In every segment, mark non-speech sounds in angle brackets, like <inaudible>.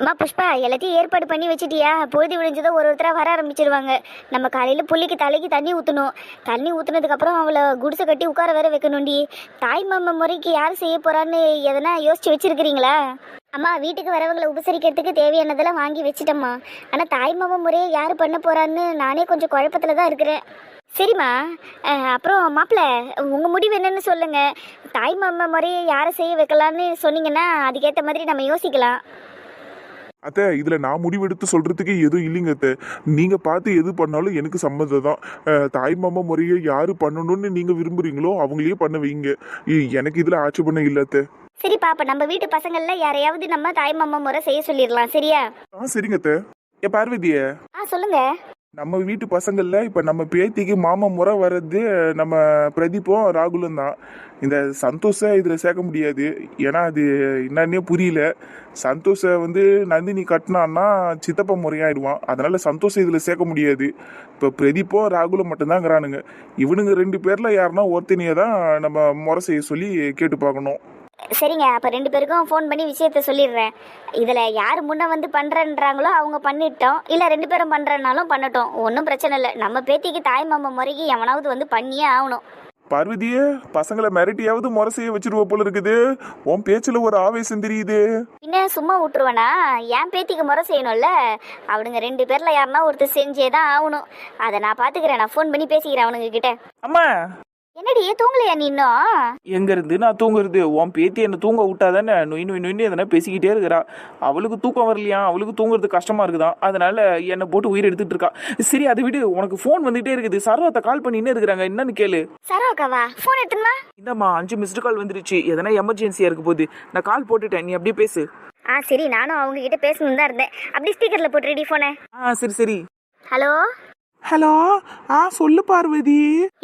அம்மா புஷ்பா எல்லாத்தையும் ஏற்பாடு பண்ணி வச்சிட்டியா? பொழுது விழிஞ்சதும் ஒரு ஒருத்தராக வர ஆரம்பிச்சிருவாங்க. நம்ம காலையில் புள்ளிக்கு தலைக்கு தண்ணி ஊற்றணும் தண்ணி ஊற்றுனதுக்கப்புறம் அவளை குடிசை கட்டி உட்கார வேற வைக்கணும்டி. தாய் மாமா முறைக்கு யார் செய்ய போறான்னு எதனா யோசிச்சு வச்சிருக்கிறீங்களா? அம்மா வீட்டுக்கு வரவங்களை உபசரிக்கிறதுக்கு தேவையானதெல்லாம் வாங்கி வச்சிட்டம்மா. ஆனால் தாய் மாமா முறையை யார் பண்ண போறான்னு நானே கொஞ்சம் குழப்பத்தில் தான் இருக்கிறேன். சரிம்மா. அப்புறம் மாப்பிள்ள உங்கள் முடிவு என்னன்னு சொல்லுங்க. தாய் மாமா முறையை யாரை செய்ய வைக்கலான்னு சொன்னீங்கன்னா அதுக்கேற்ற மாதிரி நம்ம யோசிக்கலாம். அத்தை இதுல நான் முடிவெடுத்து சொல்றதுக்கு எதுவும் இல்லைங்க அத்தை. நீங்க பார்த்து எது பண்ணாலும் எனக்கு சம்மதம் தான். தாய் மாமா முறையை யாரு பண்ணணும்னு நீங்க விரும்புறீங்களோ அவங்களையே பண்ண வைங்க. எனக்கு இதுல ஆட்சேபணம் இல்ல அத்தை. சரிப்பா அப்ப நம்ம வீட்டு பசங்கள்ல யாரையாவது நம்ம தாய் மாமா முறை செய்ய சொல்லிடலாம் சரியா? ஆ சரிங்க அத்தை. ஏ பார்வதிய. ஆ சொல்லுங்க. நம்ம வீட்டு பசங்களில் இப்போ நம்ம பேத்திக்கு மாமா முறை வர்றது நம்ம பிரதீப்பும் ராகுலும் தான். இந்த சந்தோஷ இதில் சேர்க்க முடியாது. ஏன்னா அது என்னன்னே புரியல. சந்தோஷை வந்து நந்தினி கட்டினான்னா சித்தப்பா முறையாயிடுவான். அதனால் சந்தோஷம் இதில் சேர்க்க முடியாது. இப்போ பிரதீப்பும் ராகுலும் மட்டும்தாங்கிறானுங்க. இவனுங்க ரெண்டு பேரில் யாருன்னா ஒருத்தனையே தான் நம்ம முறை செய்ய சொல்லி கேட்டு பார்க்கணும். சரிங்க அப்ப ரெண்டு பேருக்கும் ஃபோன் பண்ணி விஷயத்த சொல்லிடுறேன். இதுல யார் முன்ன வந்து பண்றேன்றாங்களோ அவங்க பண்ணிட்டோம். இல்ல ரெண்டு பேரும் பண்றேன்னாலும் பண்ணட்டும். ஒன்றும் பிரச்சனை இல்லை. நம்ம பேத்திக்கு தாய் மாமா முறைக்கு எவனாவது வந்து பண்ணியே ஆகணும். பார்வதியே பசங்களை மிரட்டியாவது முறை செய்ய வச்சிருவ போல இருக்குது. உன் பேச்சுல ஒரு ஆவேசம் தெரியுது. பின்ன சும்மா விட்டுருவேனா? என் பேத்திக்கு முறை செய்யணும்ல. அவனுங்க ரெண்டு பேர்ல யாருன்னா ஒருத்தர் செஞ்சே தான் ஆகணும். அதை நான் பாத்துக்கிறேன். நான் ஃபோன் பண்ணி பேசிக்கிறேன் அவனுங்க கிட்ட. அம்மா! என்னடி தூங்கலையா நீ இன்னும்? எங்க இருந்து? நான் தூங்குறது. உன் பேத்தி என்ன தூங்க விட்டாதானே? நொய் நொய் நொய்னு எதனா பேசிக்கிட்டே இருக்கிறா. அவளுக்கு தூக்கம் வரலையா? அவளுக்கு தூங்குறது கஷ்டமா இருக்குதான் அதனால என்னை போட்டு உயிர் எடுத்துட்டு இருக்கா. சரி அதை விடு. உனக்கு ஃபோன் வந்துட்டே இருக்குது. சர்வத்தை கால் பண்ணின்னே இருக்கிறாங்க? என்னன்னு கேளு. சரோக்காவா ஃபோன் எடுத்துமா இந்தாம்மா அஞ்சு மிஸ்டு கால் வந்துருச்சு. எதனா எமர்ஜென்சியா இருக்க போகுது. நான் கால் போட்டுட்டேன். நீ அப்படியே பேசு. ஆ சரி. நானும் அவங்க கிட்ட பேசணும் தான் இருந்தேன். அப்படி ஸ்பீக்கர்ல போட்டு ரெடி போனேன் ஆ சரி சரி. ஹலோ? ஹலோ ஆ சொல்லு பார்வதி.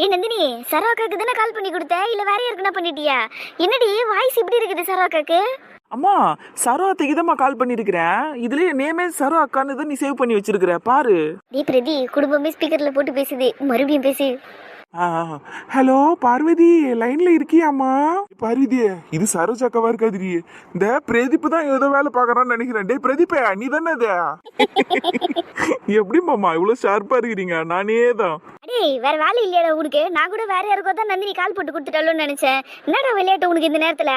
ஏ நந்தினி சரோக்காக்கு தானே கால் பண்ணி கொடுத்த? இல்ல வேற யாருக்குன்னா பண்ணிட்டியா? என்னடி வாய்ஸ் இப்படி இருக்குது சரோக்காக்கு அம்மா சரோ அத்தைக்கு தான் கால் பண்ணியிருக்கிறேன் இதுலயே நேமே சரோ அக்கான்னு தான் நீ சேவ் பண்ணி வச்சிருக்கிற பாரு. நீ பிரதி குடும்பமே ஸ்பீக்கர்ல போட்டு பேசுது. மறுபடியும் பேசு. ஹலோ பார்வதி லைன்ல இருக்கியாம்மா? பார்வதி இது சரோஜாக்காவா இருக்காதுரி இந்த பிரதீப் தான் ஏதோ வேலை பார்க்கறான்னு நினைக்கிறேன். டேய் பிரதீப் நீ தானே அது எப்படி மாமா இவ்வளவு ஷார்ப்பா இருக்கிறீங்க? நானே தான். அடே வேற வேலை இல்லையாடா உனக்கு. நான் கூட வேற யாருக்கோ தான் நந்தினி கால் போட்டு கொடுத்துட்டாலும் நினைச்சேன். என்னடா விளையாட்டு உனக்கு இந்த நேரத்துல?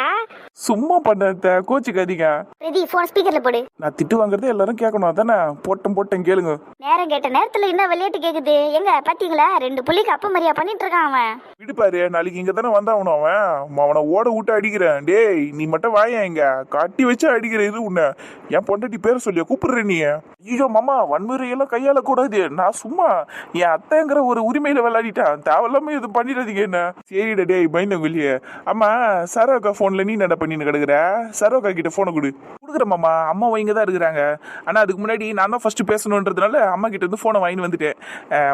சும்மா பண்ண கோச்சுக்காதீங்க பிரதி போன் ஸ்பீக்கர்ல போடு. நான் திட்டு வாங்குறதே எல்லாரும் கேட்கணும் அதானே? போட்டேன் போட்டேன் கேளுங்க. நேரம் கேட்ட நேரத்துல என்ன விளையாட்டு கேக்குது? எங்க பாத்தீங்களா? ரெண்டு புள்ளிக்கு அப்ப மாதிரியா பண்ணிட்டு இருக்கான் அவன் விடுப்பாரு நாளைக்கு இங்க தானே வந்தாவணும் அவன். அவனை ஓட விட்டு அடிக்கிறேன். டேய் நீ மட்டும் வாயா இங்க. கட்டி வச்சு அடிக்கிற இது உன்னை. என் பொண்டாட்டி பேரை சொல்லியா? கூப்பிடுற நீ. ஐயோ மாமா வன்முறையெல்லாம் கையாள கூடாது. நான் சும்மா என் அத்தைங்கிற ஒரு உரிமையில விளையாடிட்டேன். தேவையில்லாம இது பண்ணிடாதீங்க என்ன. சரிடா டேய் பயந்தவங்க ஆமா சரோகா போன்ல நீ நட பண்ணின்னு கிடக்குற? சரோகா கிட்ட போனை கொடு. கொடுக்குறேன் மாமா. அம்மா வைங்க தான் இருக்கிறாங்க. ஆனா அதுக்கு முன்னாடி நான் தான் ஃபர்ஸ்ட் பேசணுன்றதுனால அம்மா கிட்ட இருந்து போனை வாங்கி வந்துட்டேன்.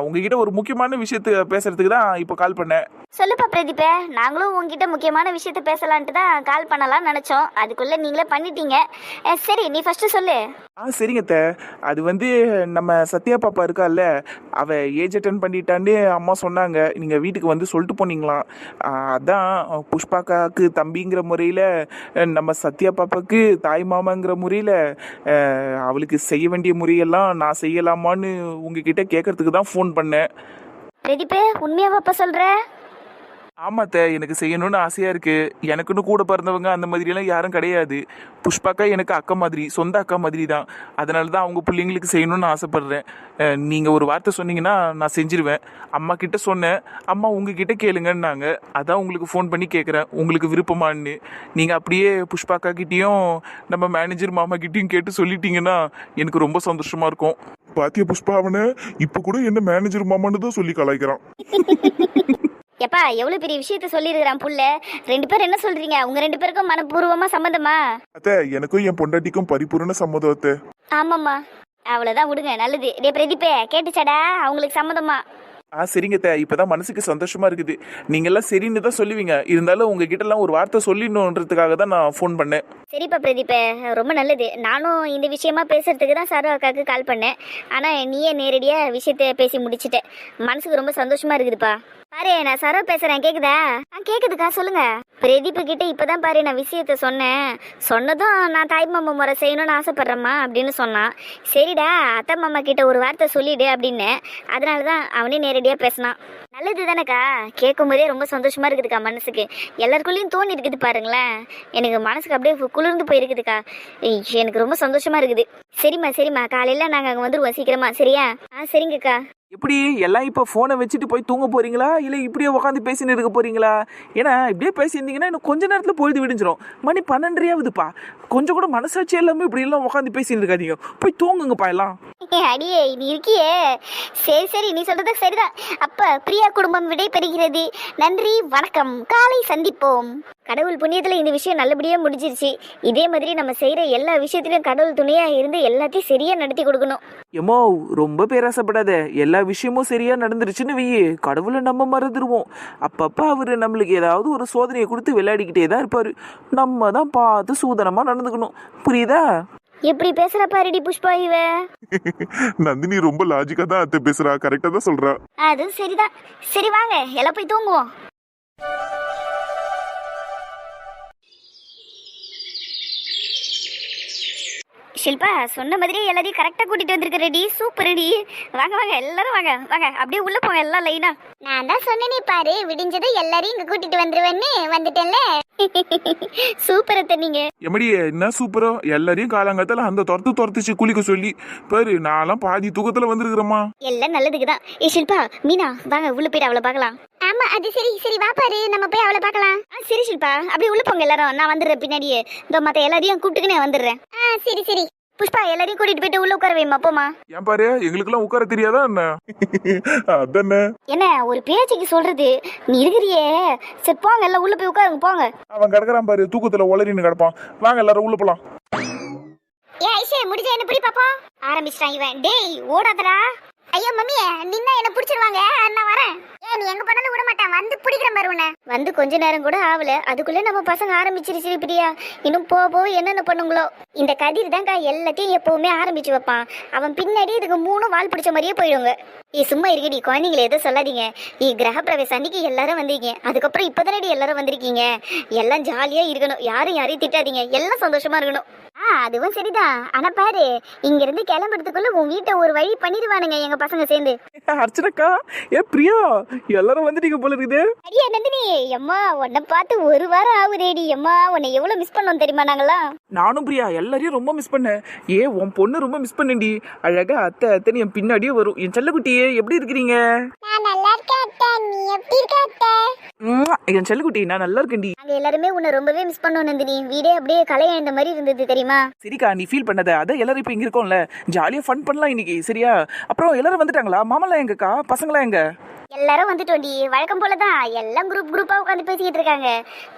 உங்ககிட்ட ஒரு முக்கியமான விஷயத்த பேசுறதுக்கு தான் இப்போ கால் பண்ணேன். சொல்லுப்பா பிரதீபே நாங்களும் உங்ககிட்ட முக்கியமான விஷயத்த பேசலான்ட்டு தான் கால் பண்ணலாம்னு நினைச்சோம். அதுக்குள்ள நீங்களே பண்ணிட்டீங்க. அஹ் சரி நீ ஃபர்ஸ்ட் சொல்லு. ஆ சரிங்க அத்தை. அது வந்து நம்ம சத்யா பாப்பா இருக்கால்ல அவ ஏஜ் அட்டன் பண்ணிட்டான்னு அம்மா சொன்னாங்க. நீங்க வீட்டுக்கு வந்து சொல்லிட்டு போனீங்களாம் ஆ, அதான் புஷ்பாக்காக்கு தம்பிங்கிற முறையில் நம்ம சத்யா பாப்பாக்கு தாய் மாமாங்கிற முறையில் அவளுக்கு செய்ய வேண்டிய முறையெல்லாம் நான் செய்யலாமான்னு உங்ககிட்ட கேட்கறதுக்கு தான் ஃபோன் பண்ணேன். பிரதீபே உண்மையாவாப்பா சொல்ற? ஆமாத்த எனக்கு செய்யணும்னு ஆசையா இருக்கு. எனக்குன்னு கூட பிறந்தவங்க அந்த மாதிரியெல்லாம் யாரும் கிடையாது. புஷ்பாக்கா எனக்கு அக்கா மாதிரி சொந்த அக்கா மாதிரி தான். அதனால தான் அவங்க பிள்ளைங்களுக்கு செய்யணும்னு ஆசைப்படுறேன். அஹ், நீங்க ஒரு வார்த்தை சொன்னீங்கன்னா நான் செஞ்சிருவேன். அம்மா கிட்ட சொன்னேன். அம்மா உங்ககிட்ட கேளுங்கன்னாங்க. அதான் உங்களுக்கு ஃபோன் பண்ணி கேட்குறேன் உங்களுக்கு விருப்பமான்னு. நீங்க அப்படியே புஷ்பாக்கா கிட்டேயும் நம்ம மேனேஜர் மாமா கிட்டேயும் கேட்டு சொல்லிட்டீங்கன்னா எனக்கு ரொம்ப சந்தோஷமா இருக்கும். பாத்திய புஷ்பா அவனை? இப்ப கூட என்ன மேனேஜர் மாமான்னு தான் சொல்லி கலாய்க்கிறான். <laughs> எப்பா எவ்வளவு பெரிய விஷயத்த சொல்லியிருக்கிறான் புள்ள? ரெண்டு பேரும் என்ன சொல்றீங்க? உங்க ரெண்டு பேருக்கும் மனப்பூர்வமா சம்மந்தமா அத்தை எனக்கும் என் பொண்டாட்டிக்கும் பரிபூரண சம்மதம் அத்தை. ஆமாம்மா. அவ்வளவுதான் விடுங்க நல்லது. டே பிரதீபே கேட்டுச்சாடா? அவங்களுக்கு சம்மதமா? ஆ சரிங்க தே இப்பதான் மனசுக்கு சந்தோஷமா இருக்குது. நீங்க எல்லாம் சரின்னு தான் சொல்லுவீங்க. இருந்தாலும் உங்ககிட்ட எல்லாம் ஒரு வார்த்தை சொல்லிடணுன்றதுக்காக தான் நான் ஃபோன் பண்ணேன். சரிப்பா பிரதீபே ரொம்ப நல்லது. நானும் இந்த விஷயமா பேசுறதுக்கு தான் சாரு அக்காவுக்கு கால் பண்ணேன். ஆனா நீயே நேரடியா விஷயத்த பேசி முடிச்சிட்ட. மனசுக்கு ரொம்ப சந்தோஷமா இருக்குதுப்பா. பாரு நான் சரோ பேசுறேன் கேக்குதா? ஆ கேக்குதுக்கா சொல்லுங்க. பிரதீப் கிட்ட இப்பதான் பாரு நான் விஷயத்த சொன்னேன். சொன்னதும் நான் தாய் மாமா முறை செய்யணும்னு ஆசைப்படுறேம்மா அப்படின்னு சொன்னான். சரிடா அத்தை மாமா கிட்ட ஒரு வார்த்தை சொல்லிடு அப்படின்னு. அதனால தான் அவனே நேரடியா பேசினான். நல்லது தானேக்கா? கேட்கும் போதே ரொம்ப சந்தோஷமா இருக்குதுக்கா மனசுக்கு. எல்லாருக்குள்ளேயும் தோணி இருக்குது பாருங்களேன். எனக்கு மனசுக்கு அப்படியே குளிர்ந்து போயிருக்குதுக்கா. எனக்கு ரொம்ப சந்தோஷமா இருக்குது. சரிம்மா சரிம்மா. காலையில நாங்க அங்க வந்துருவோம் சீக்கிரமா. சரியா? ஆ சரிங்கக்கா. எப்படி எல்லாம் இப்போ ஃபோனை வச்சுட்டு போய் தூங்க போறீங்களா? இல்லை இப்படியே உட்காந்து பேசின்னு இருக்க போறீங்களா? ஏன்னா இப்படியே பேசியிருந்தீங்கன்னா இன்னும் கொஞ்ச நேரத்தில் பொழுது விடிஞ்சிரும். மணி பன்னெண்டரையாவதுப்பா. கொஞ்சம் கூட மனசாட்சி எல்லாமே இப்படி எல்லாம் உட்காந்து பேசின்னு இருக்காதீங்க. போய் தூங்குங்கப்பா எல்லாம். அடியே நீ இருக்கியே. சரி சரி நீ சொல்றது சரிதான். அப்ப பிரியா குடும்பம் விடை பெறுகிறது நன்றி வணக்கம். காலை சந்திப்போம். கடவுள் புண்ணியத்துல இந்த விஷயம் நல்லபடியா முடிஞ்சிருச்சு. இதே மாதிரி நம்ம செய்யற எல்லா விஷயத்திலும் கடவுள் துணையா இருந்து எல்லாத்தையும் சரியா நடத்தி கொடுக்கணும். எம்மோ ரொம்ப பேராசப்படாத. எல்லா விஷயமும் சரியா நடந்துருச்சுன்னு வெய்யி கடவுளை நம்ம மறந்துடுவோம் அப்பப்போ அவர் நம்மளுக்கு ஏதாவது ஒரு சோதனையை கொடுத்து விளையாடிக்கிட்டே தான் இருப்பாரு. நம்ம தான் பார்த்து சூதனமா நடந்துக்கணும். புரியுதா? எப்படி பேசுற பாருடி புஷ்பா இவ? நந்தினி ரொம்ப லாஜிக்கா தான் அத்தை பேசுறா. கரெக்டா தான் சொல்றா. அது சரிதான். சரி வாங்க எல்லாம் போய் தூங்குவோம். ஷில்பா சொன்ன மாதிரியே எல்லாரையும் கரெக்டாக கூட்டிட்டு வந்திருக்கிறடி. சூப்பர் ரெடி வாங்க வாங்க எல்லாரும் வாங்க வாங்க. அப்படியே உள்ள போங்க எல்லாம் லைனா நான் தான் சொன்னேனே பாரு விடிஞ்சது எல்லாரையும் இங்க கூட்டிட்டு வந்துருவேன்னு வந்துட்டேன்ல. <laughs> சூப்பர் அத்தை நீங்க. எமடி என்ன சூப்பரோ? எல்லாரையும் காலங்காத்தால அந்த துரத்து துரத்துச்சு குளிக்க சொல்லி. பாரு நான்லாம் பாதி தூக்கத்துல வந்திருக்கிறேம்மா. எல்லாம் நல்லதுக்கு தான் ஏ ஷில்பா மீனா வாங்க உள்ள போயிட்டு அவளை பார்க்கலாம். ஆமா அது சரி சரி வா பாரு நம்ம போய் அவளை பார்க்கலாம். ஆ சரி ஷில்பா அப்படியே உள்ள போங்க எல்லாரும். நான் வந்துடுறேன் பின்னாடியே. இந்த மத்த எல்லாரையும் கூப்பிட்டுக்கினே வந்துடுறேன். ஆ சரி சரி. புஷ்பா எல்லாரையும் கூட்டிட்டு போயிட்டு உள்ள உட்கார வைமா போமா ஏன் பாரு எங்களுக்கெல்லாம் உட்கார தெரியாதா என்ன? <laughs> அதானே. என்ன ஒரு பேச்சுக்கு சொல்றது? நீ இருக்கிறியே. சரி போங்க எல்லாம் உள்ள போய் உட்காருங்க போங்க. அவன் கிடக்குறான் பாரு தூக்கத்துல உளறின்னு கிடப்பான். வாங்க எல்லாரும் உள்ள போலாம். ஏ ஐஷே முடிஞ்சா என்ன பிடி பாப்போம்? ஆரம்பிச்சிட்டான் இவன். டேய் ஓடாதடா. ஐயோ மம்மி நின்னா என்ன பிடிச்சிருவாங்க. நான் வரேன். ஏ நீ எங்க பண்ணாலும் விட மாட்டான். வந்து பிடிக்கிற பாரு உன்னை. வந்து கொஞ்ச நேரம் கூட ஆகல அதுக்குள்ள நம்ம பசங்க ஆரம்பிச்சிருச்சு பிரியா. இன்னும் போக போக என்னென்ன பண்ணுங்களோ. இந்த கதிர் தான்க்கா எல்லாத்தையும் எப்பவுமே ஆரம்பிச்சு வைப்பான். அவன் பின்னாடி இதுக்கு மூணு வால் பிடிச்ச மாதிரியே போயிடுங்க நீ சும்மா இருக்கடி குழந்தைங்களை எதுவும் சொல்லாதீங்க. நீ கிரக அன்னைக்கு எல்லாரும் வந்தீங்க. அதுக்கப்புறம் இப்பதானடி எல்லாரும் வந்திருக்கீங்க. எல்லாம் ஜாலியா இருக்கணும். யாரும் யாரையும் திட்டாதீங்க. எல்லாம் சந்தோஷமா இருக்கணும். ஆ அதுவும் சரிதான். ஆனா பாரு இங்க இருந்து கிளம்புறதுக்குள்ள உன் வீட்டை ஒரு வழி பண்ணிடுவானுங்க எங்க பசங்க சேர்ந்து. அர்ச்சனக்கா ஏ பிரியா எல்லாரும் வந்துட்டீங்க போல இருக்குது. அடியா நந்தினி? அம்மா உன்னை பார்த்து ஒரு வாரம் ஆகுதேடி. அம்மா உன்னை எவ்வளவு மிஸ் பண்ணோம் தெரியுமா நாங்களாம் நானும் பிரியா எல்லாரையும் ரொம்ப மிஸ் பண்ணேன். ஏ உன் பொண்ணு ரொம்ப மிஸ் பண்ணேன்டி. அழகா அத்தை அத்தைன்னு என் பின்னாடியே வரும். என் செல்லக்குட்டியே எப்படி இருக்கிறீங்க? நான் நல்லா இருக்கேன் அத்தை. நீ எப்படி இருக்க அத்தை? என் செல்லக்குட்டி நான் நல்லா இருக்கேன்டி. நாங்க எல்லாருமே உன்னை ரொம்பவே மிஸ் பண்ணோம் நந்தினி. வீடே அப்படியே எழுந்த மாதிரி இருந்தது தெரியுமா? சரிக்கா நீ ஃபீல் பண்ணத. அதான் எல்லாரும் இப்போ இங்கே இருக்கோம்ல. ஜாலியாக ஃபன் பண்ணலாம் இன்னைக்கு சரியா? அப்புறம் எல்லாரும் வந்துட்டாங்களா? மாமலாம் எங்கக்கா? பசங்களா எங்க? எல்லாரும் வந்துட்டோண்டி. வழக்கம் போலதான். எல்லாம் குரூப் குரூப்பா உட்காந்து பேசிக்கிட்டு இருக்காங்க.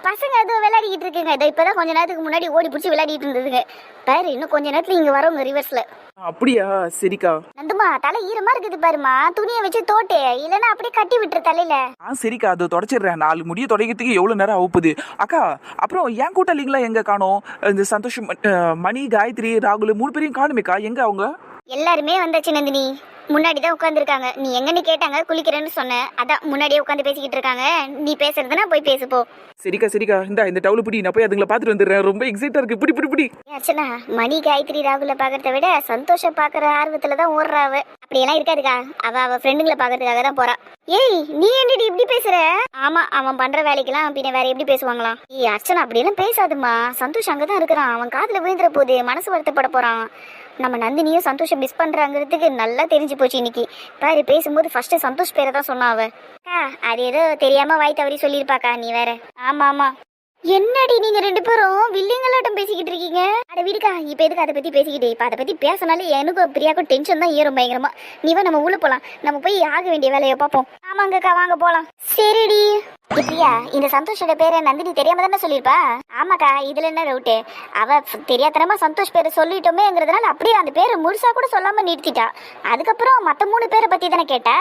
பசங்க ஏதோ விளையாடிக்கிட்டு இருக்குங்க. இதோ இப்பதான் கொஞ்ச நேரத்துக்கு முன்னாடி ஓடி பிடிச்சி விளையாடிட்டு இருந்ததுங்க. பாரு இன்னும் கொஞ்ச நேரத்துல இங்க வரவங்க ரிவர்ஸ்ல அப்படியா? சரிக்கா. நந்துமா தலை ஈரமா இருக்குது பாருமா. துணியை வச்சு தோட்டு. இல்லைன்னா அப்படியே கட்டி விட்டுரு தலையில. ஆ சரிக்கா. அதை தொடச்சிடுறேன். நாலு முடிய தொடங்கிறதுக்கு எவ்வளோ நேரம் ஆகுப்புது அக்கா அப்புறம் ஏன் கூட்டாளிங்களா எங்க காணோம்? இந்த சந்தோஷம் மணி காயத்ரி ராகுல் மூணு பேரையும் காணுமேக்கா? எங்க அவங்க? எல்லாருமே வந்தாச்சு நந்தினி. முன்னாடி தான் உட்காந்துருக்காங்க நீ எங்கன்னு கேட்டாங்க குளிக்கிறேன்னு சொன்னேன் அதான் முன்னாடியே உட்காந்து பேசிக்கிட்டு இருக்காங்க. நீ பேசுறதுனா போய் பேசு போ சரிக்கா சரிக்கா. இந்த இந்த டவுல பிடி நான் போய் அதுங்களை பார்த்துட்டு வந்துடுறேன். ரொம்ப எக்ஸைட்டா இருக்கு. பிடி பிடி பிடி. அர்ச்சனா மணி காயத்ரி ராகுல பாக்குறத விட சந்தோஷ பாக்குற ஆர்வத்துல தான் ஓடுறா அவ. அப்படியெல்லாம் இருக்காதுக்கா. அவ அவ ஃப்ரெண்டுங்களை பாக்குறதுக்காக தான் போறா. ஏய் நீ என்னடி இப்படி பேசுற? ஆமா அவன் பண்ற வேலைக்கெல்லாம் பின்ன வேற எப்படி பேசுவாங்களாம் ஏய் அர்ச்சனா அப்படியெல்லாம் பேசாதுமா சந்தோஷ் அங்கதான் இருக்கிறான். அவன் காதுல விழுந்துற போது மனசு வருத்தப்பட போறான். நம்ம நந்தினியும் சந்தோஷம் மிஸ் பண்ணுறாங்கிறதுக்கு நல்லா தெரிஞ்சு போச்சு இன்னைக்கு. பாரு பேசும்போது ஃபர்ஸ்ட் சந்தோஷ் பேரை தான் சொன்னா அவ. அது ஏதோ தெரியாம வாய் தவறி சொல்லியிருப்பாக்கா நீ வேற. ஆமா ஆமா. என்னடி நீங்க ரெண்டு பேரும் வில்லிங்கலாட்டம் பேசிக்கிட்டு இருக்கீங்க? அட வீடுக்கா இப்ப எதுக்கு அதை பத்தி பேசிக்கிட்டு? இப்ப அதை பத்தி பேசினாலே எனக்கும் பிரியாக்கும் டென்ஷன் தான் ஏறும் பயங்கரமா. நீவா நம்ம உள்ள போலாம். நம்ம போய் ஆக வேண்டிய வேலையை பார்ப்போம். ஆமாங்கக்கா வாங்க போலாம். சரிடி. ஏ இந்த சந்தோஷோட பேரை நந்தினி தெரியாம தானே சொல்லிருப்பா ஆமாக்கா இதுல என்ன டவுட்டு அவ தெரியாதனமா தெரியாத்தனமா சந்தோஷ் பேரை சொல்லிட்டோமேங்கிறதுனால அப்படியே அந்த பேரை முழுசா கூட சொல்லாம நிறுத்திட்டா. அதுக்கப்புறம் மத்த மூணு பேரை பத்தி தானே கேட்டா?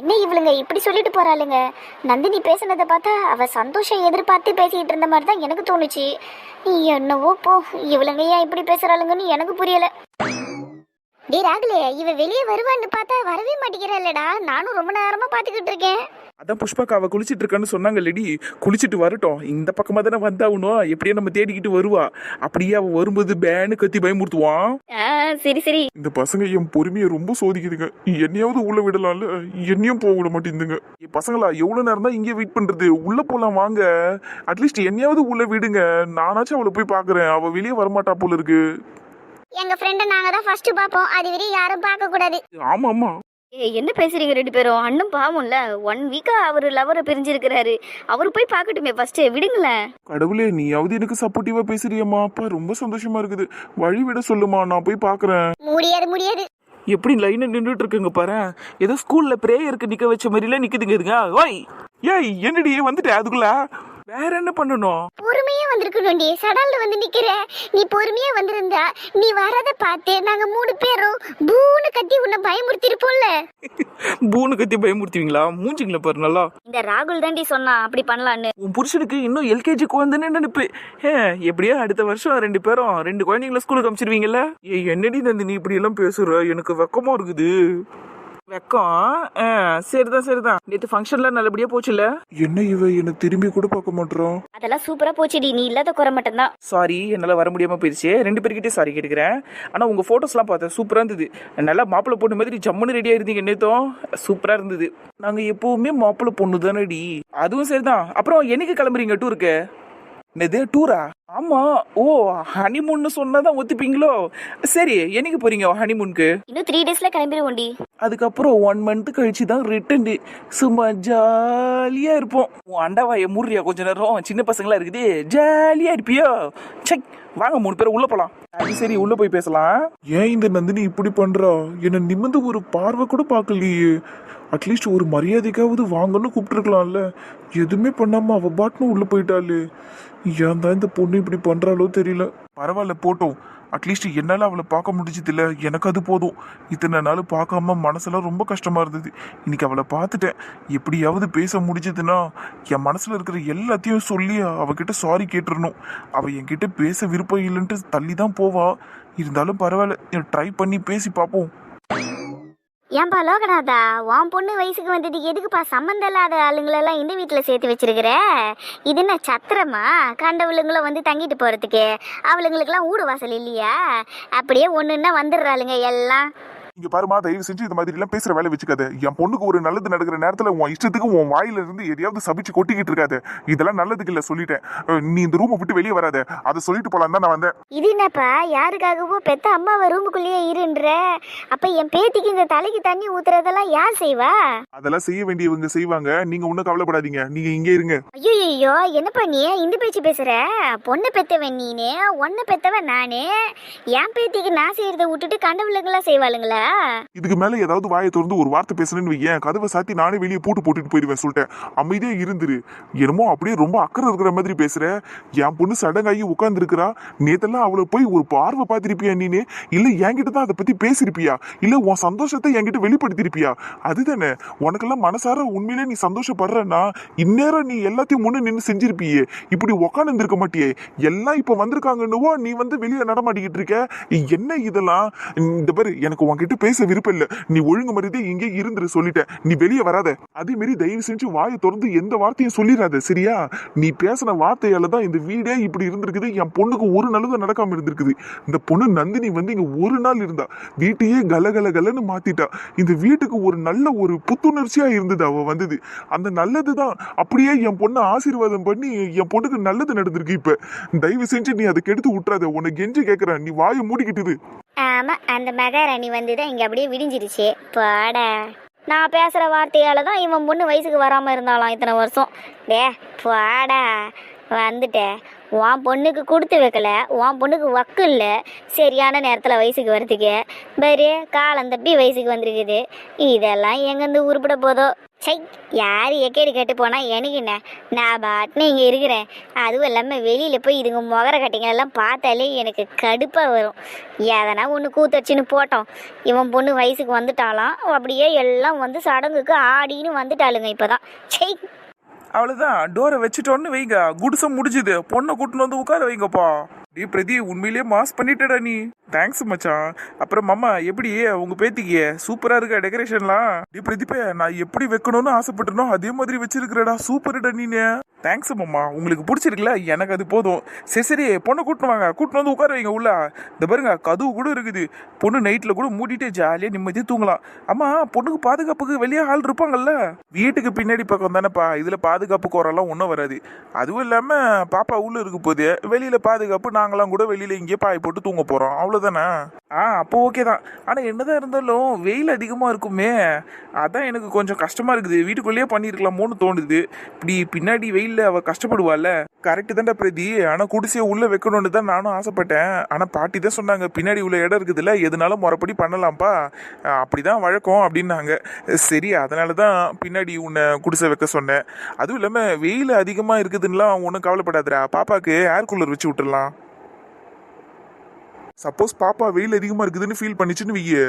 என்ன இவளுங்க இப்படி சொல்லிட்டு போறாளுங்க? நந்தினி பேசுனதை பார்த்தா அவ சந்தோஷம் எதிர்பார்த்து பேசிட்டு இருந்த மாதிரி தான் எனக்கு தோணுச்சு. என்னவோ போ இவளுங்க ஏன் இப்படி பேசுறாளுங்கன்னு எனக்கு புரியல. டேய் ராகுலே இவ வெளியே வருவான்னு பார்த்தா வரவே மாட்டேங்கிறாளடா நானும் ரொம்ப நேரமா பாத்துக்கிட்டு இருக்கேன். அதான் புஷ்பாக்கா அவ குளிச்சிட்டு இருக்கான்னு சொன்னாங்க லேடி குளிச்சிட்டு வரட்டும். இந்த பக்கமா தானே வந்தாகணும் எப்படியே நம்ம தேடிக்கிட்டு வருவா. அப்படியே அவ வரும்போது பேனு கத்தி பயமுறுத்துவான் சரி சரி. இந்த பசங்க என் பொறுமையை ரொம்ப சோதிக்குதுங்க. என்னையாவது உள்ள விடலாம்ல? என்னையும் போக விட மாட்டேங்குதுங்க. என் பசங்களா எவ்வளவு நேரம் தான் இங்கே வெயிட் பண்றது? உள்ள போலாம் வாங்க. அட்லீஸ்ட் என்னையாவது உள்ள விடுங்க. நானாச்சும் அவளை போய் பாக்குறேன் அவ வெளியே வரமாட்டா போல இருக்கு. எங்க ஃப்ரெண்ட நாங்க தான் ஃபர்ஸ்ட் பாப்போம் அது வரையும் யாரும் பார்க்க கூடாது. ஆமா ஆமா ஏய் என்ன பேசுறீங்க ரெண்டு பேரும்? அண்ணன் பாவம்ல ஒன் வீக்கா அவர் லவரை பிரிஞ்சிருக்கிறாரு. அவர் போய் பார்க்கட்டுமே ஃபர்ஸ்ட் விடுங்களேன். கடவுளே நீயாவது எனக்கு சப்போர்ட்டிவா பேசுறியம்மா. அப்பா ரொம்ப சந்தோஷமா இருக்குது. வழி விட சொல்லுமா நான் போய் பாக்குறேன் முடியாது முடியாது. எப்படி லைனை நின்றுட்டு இருக்குங்க பாரு. ஏதோ ஸ்கூல்ல பிரேயருக்கு நிக்க வச்ச மாதிரிலாம் நிக்குதுங்க இதுங்க. ஓய்! ஏய் என்னடி வந்துட்ட அதுக்குள்ள? வேற என்ன பண்ணணும்? பொறுமையா வந்திருக்கணும்டி. சடால்ல வந்து நிக்கிற. நீ பொறுமையா வந்திருந்தா நீ வரத பார்த்து நாங்க மூணு பேரும் பூன்னு கட்டி உன்னை பயமுறுத்திருப்போம்ல. பூனு கத்தி பயமுறுத்துவீங்களா? மூஞ்சிங்களா பாரு நல்லா. இந்த ராகுல் தாண்டி சொன்னான் அப்படி பண்ணலான்னு. உன் புருஷனுக்கு இன்னும் எல்கேஜி குழந்தைன்னு நினைப்பு. ஏ எப்படியோ அடுத்த வருஷம் ரெண்டு பேரும் ரெண்டு குழந்தைங்கள ஸ்கூலுக்கு அனுப்பிச்சிருவீங்கல்ல ஏய் என்னடி நந்தினி இப்படி எல்லாம் பேசுற? எனக்கு வெக்கமா இருக்குது. வெக்கம். ஆ, சரிதான் சரிதான். நேற்று ஃபங்க்ஷன்லாம் நல்லபடியா போச்சுல்ல? என்ன இவ என்ன திரும்பி கூட பார்க்க மாட்டோம் அதெல்லாம் சூப்பரா போச்சுடி. நீ இல்லாத குறை மட்டும்தான். சாரி என்னால் வர முடியாம போயிடுச்சு ரெண்டு பேர்கிட்டயும் சாரி கேட்டுக்கிறேன். ஆனால் உங்கள் ஃபோட்டோஸ்லாம் பார்த்தேன். சூப்பராக இருந்தது. நல்லா மாப்பிள்ளை பொண்ணு மாதிரி ஜம்முன்னு ரெடியாக இருந்தீங்க நேத்தம் சூப்பராக இருந்தது. நாங்கள் எப்போவுமே மாப்பிள்ளை பொண்ணு தானடி அதுவும் சரிதான். அப்புறம் என்னைக்கு கிளம்புறீங்க டூருக்கு என்னது டூரா ஆமா ஓ ஹனிமூன்னு சொன்னாதான் ஒத்துப்பீங்களோ? சரி என்னைக்கு போறீங்க ஹனிமூனுக்கு இன்னும் த்ரீ டேஸ்ல கிளம்பிடுவோண்டி. அதுக்கப்புறம் ஒன் மந்த் கழிச்சு தான் ரிட்டன் சும்மா ஜாலியா இருப்போம். உன் அண்டாவாய முறியா கொஞ்ச நேரம்? சின்ன பசங்களா இருக்குது. ஜாலியா இருப்பியோ? செக் வாங்க மூணு பேர் உள்ள போலாம். அது சரி உள்ள போய் பேசலாம். ஏன் இந்த நந்தினி இப்படி பண்றா? என்ன நிமிந்து ஒரு பார்வை கூட பார்க்கலையே. அட்லீஸ்ட் ஒரு மரியாதைக்காவது வாங்கன்னு கூப்பிட்டுருக்கலாம்ல. எதுவுமே பண்ணாம அவ பாட்டுன்னு உள்ள போயிட்டாளே. ஏன் தான் இந்த பொண்ணு இப்படி பண்ணுறாலோ தெரியல. பரவாயில்ல போட்டோம். அட்லீஸ்ட் என்னால் அவளை பார்க்க முடிஞ்சதில்ல. எனக்கு அது போதும். இத்தனை நாள் பார்க்காம மனசெல்லாம் ரொம்ப கஷ்டமாக இருந்தது. இன்னைக்கு அவளை பார்த்துட்டேன். எப்படியாவது பேச முடிஞ்சதுன்னா என் மனசில் இருக்கிற எல்லாத்தையும் சொல்லி அவகிட்ட சாரி கேட்டுடணும் அவள் என்கிட்ட பேச விருப்பம் இல்லைன்ட்டு தள்ளி தான் போவா. இருந்தாலும் பரவாயில்ல ட்ரை பண்ணி பேசி பார்ப்போம். ஏன்பா லோகநாதா உன் பொண்ணு வயசுக்கு வந்ததுக்கு எதுக்குப்பா சம்மந்தம் இல்லாத ஆளுங்களெல்லாம் இந்த வீட்டில் சேர்த்து வச்சிருக்கிற? இது என்ன சத்திரமா? கண்டவளுங்களும் வந்து தங்கிட்டு போகிறதுக்கு அவளுங்களுக்கெல்லாம் ஊடு வாசல் இல்லையா? அப்படியே ஒன்றுன்னா வந்துடுறாளுங்க எல்லாம். இங்க பாருமா தயவு செஞ்சு இந்த மாதிரி எல்லாம் பேசுற வேலை வச்சுக்காத. என் பொண்ணுக்கு ஒரு நல்லது நடக்கிற நேரத்துல உன் இஷ்டத்துக்கு உன் வாயில இருந்து எதையாவது சபிச்சு கொட்டிக்கிட்டு இருக்காத. இதெல்லாம் நல்லதுக்கு இல்ல சொல்லிட்டேன். நீ இந்த ரூமை விட்டு வெளியே வராத. அதை சொல்லிட்டு போலாம் தான் நான் வந்தேன். இது என்னப்பா? யாருக்காகவோ பெத்த அம்மாவை ரூமுக்குள்ளேயே இருன்ற. அப்போ என் பேத்திக்கு இந்த தலைக்கு தண்ணி ஊத்துறதெல்லாம் யார் செய்வா? அதெல்லாம் செய்ய வேண்டியவங்க செய்வாங்க. நீங்க ஒன்னும் கவலைப்படாதீங்க. நீங்க இங்கே இருங்க. ஐயோ என்ன பண்ணி இந்த பேச்சு பேசுற? பொண்ணு பெத்தவன் நீனு ஒன்னு பெத்தவன் நானு. என் பேத்திக்கு நான் செய்யறத விட்டுட்டு கண்டவளுங்கெல்லாம் செய்வாளுங்களா? இதுக்கு மேல ஏதாவது வாயை திறந்து ஒரு வார்த்தை பேசுறேன்னு வையேன். கதவை சாத்தி நானே வெளியே பூட்டு போட்டுட்டு போயிடுவேன் சொல்லிட்டேன். அமைதியா இருந்துரு. என்னமோ அப்படியே ரொம்ப அக்கறை இருக்கிற மாதிரி பேசுற. என் பொண்ணு சடங்காகி உட்கார்ந்து நேத்தெல்லாம் அவளை போய் ஒரு பார்வை பார்த்திருப்பியா நீனு? இல்ல என்கிட்ட தான் அதை பத்தி பேசிருப்பியா? இல்ல உன் சந்தோஷத்தை என்கிட்ட வெளிப்படுத்திருப்பியா? அதுதானே. உனக்கெல்லாம் மனசார உண்மையிலே நீ சந்தோஷப்படுறன்னா இந்நேரம் நீ எல்லாத்தையும் முன்ன நின்று செஞ்சிருப்பியே. இப்படி உட்காந்து இருக்க மாட்டியே. எல்லாம் இப்ப வந்திருக்காங்கன்னுவோ நீ வந்து வெளியே நடமாட்டிக்கிட்டு இருக்க. என்ன இதெல்லாம்? இந்த பாரு எனக்கு உன்கிட்ட பேச விருப்பம் இல்ல. நீ ஒழுங்கு மரியாதை இங்கே இருந்துரு சொல்லிட்டேன். நீ வெளியே வராத. அதே மாதிரி தயவு செஞ்சு வாயை திறந்து எந்த வார்த்தையும் சொல்லிடாத சரியா? நீ பேசின வார்த்தையால தான் இந்த வீடே இப்படி இருந்திருக்குது. என் பொண்ணுக்கு ஒரு நல்லதும் நடக்காம இருந்திருக்குது. இந்த பொண்ணு நந்தினி வந்து இங்க ஒரு நாள் இருந்தா வீட்டையே கலகல கலன்னு மாத்திட்டா. இந்த வீட்டுக்கு ஒரு நல்ல ஒரு புத்துணர்ச்சியா இருந்தது அவ வந்தது. அந்த நல்லதுதான் அப்படியே என் பொண்ணை ஆசீர்வாதம் பண்ணி என் பொண்ணுக்கு நல்லது நடந்திருக்கு இப்ப. தயவு செஞ்சு நீ அதை கெடுத்து விட்டுறாத. உன்னை கெஞ்சி கேக்குறேன். நீ வாயை மூடிக்கிட்டுது ஆமாம் ஆமா அந்த மகாராணி வந்து தான் இங்க அப்படியே விடிஞ்சிருச்சு. பாட. நான் பேசுற வார்த்தையால் தான் இவன் பொண்ணு வயசுக்கு வராம இருந்தாலாம் இத்தனை வருஷம். டே பாடா. வந்துட்டேன் உன் பொண்ணுக்கு கொடுத்து வைக்கல. உன் பொண்ணுக்கு வக்கு இல்லை. சரியான நேரத்தில் வயசுக்கு வரதுக்கு பாரு காலம் தப்பி வயசுக்கு வந்திருக்குது. இதெல்லாம் எங்கேருந்து உருப்பிட போதோ? சை யார் எக்கேடு கேட்டு போனால் எனக்கு என்ன? நான் பாட்டுன்னு இங்கே இருக்கிறேன். அதுவும் இல்லாமல் வெளியில் போய் இதுங்க முகர கட்டிங்களெல்லாம் பார்த்தாலே எனக்கு கடுப்பாக வரும். எதனா ஒன்று கூத்தடிச்சின்னு போட்டோம். இவன் பொண்ணு வயசுக்கு வந்துட்டாலாம் அப்படியே எல்லாம் வந்து சடங்குக்கு ஆடின்னு வந்துட்டாளுங்க இப்போ தான் சை அவ்வளோதான் டோரை வச்சுட்டோன்னு வைங்க. குடிசை முடிஞ்சுது. பொண்ணை கூட்டின்னு வந்து உட்கார வைங்கப்பா. டே பிரதி உண்மையிலேயே மாஸ் பண்ணிட்டடா நீ. தேங்க்ஸ் மச்சான். அப்புறம் மாமா எப்படி உங்க பேத்திக்கு? சூப்பரா இருக்கா டெக்கரேஷன்லாம் டே பிரதீபே நான் எப்படி வைக்கணும்னு ஆசைப்பட்டனோ அதே மாதிரி வச்சிருக்கிறடா. சூப்பர்டா நீனு. தேங்க்ஸ் மாமா. உங்களுக்கு பிடிச்சிருக்குல்ல எனக்கு அது போதும். சரி சரி பொண்ணை கூட்டினு வாங்க. கூட்டினு வந்து உட்கார வைங்க உள்ள. இந்த பாருங்க கதவு கூட இருக்குது. பொண்ணு நைட்டில் கூட மூடிட்டு ஜாலியாக நிம்மதியாக தூங்கலாம். அம்மா பொண்ணுக்கு பாதுகாப்புக்கு வெளியே ஆள் இருப்பாங்கல்ல. வீட்டுக்கு பின்னாடி பக்கம் தானேப்பா. இதில் பாதுகாப்பு குறெல்லாம் ஒன்றும் வராது. அதுவும் இல்லாமல் பாப்பா உள்ளே இருக்க போது வெளியில் பாதுகாப்பு நாங்களாம் கூட வெளியில் இங்கேயே பாய் போட்டு தூங்க போகிறோம் அவ்வளோதானே ஆ அப்போ ஓகே தான். ஆனால் என்னதான் இருந்தாலும் வெயில் அதிகமாக இருக்குமே. அதான் எனக்கு கொஞ்சம் கஷ்டமாக இருக்குது. வீட்டுக்குள்ளேயே பண்ணியிருக்கலாமோன்னு தோணுது. இப்படி பின்னாடி வெயிலில் அவள் கஷ்டப்படுவாள்ல. கரெக்டு தான்டா பிரதி. ஆனால் குடிசையை உள்ளே வைக்கணும்னு தான் நானும் ஆசைப்பட்டேன். ஆனால் பாட்டி தான் சொன்னாங்க பின்னாடி உள்ள இடம் இருக்குதுல்ல எதுனாலும் முறைப்படி பண்ணலாம்ப்பா. அப்படி தான் வழக்கம் அப்படின்னாங்க. சரி அதனால தான் பின்னாடி உன்னை குடிசை வைக்க சொன்னேன். அதுவும் இல்லாமல் வெயில் அதிகமாக இருக்குதுன்னுலாம் ஒன்றும் கவலைப்படாதடா. பாப்பாக்கு ஏர் கூலர் வச்சு விட்டுடலாம். சப்போஸ் பாப்பா வெயில் அதிகமா இருக்குதுன்னு ஃபீல் பண்ணிச்சுன்னு வையே.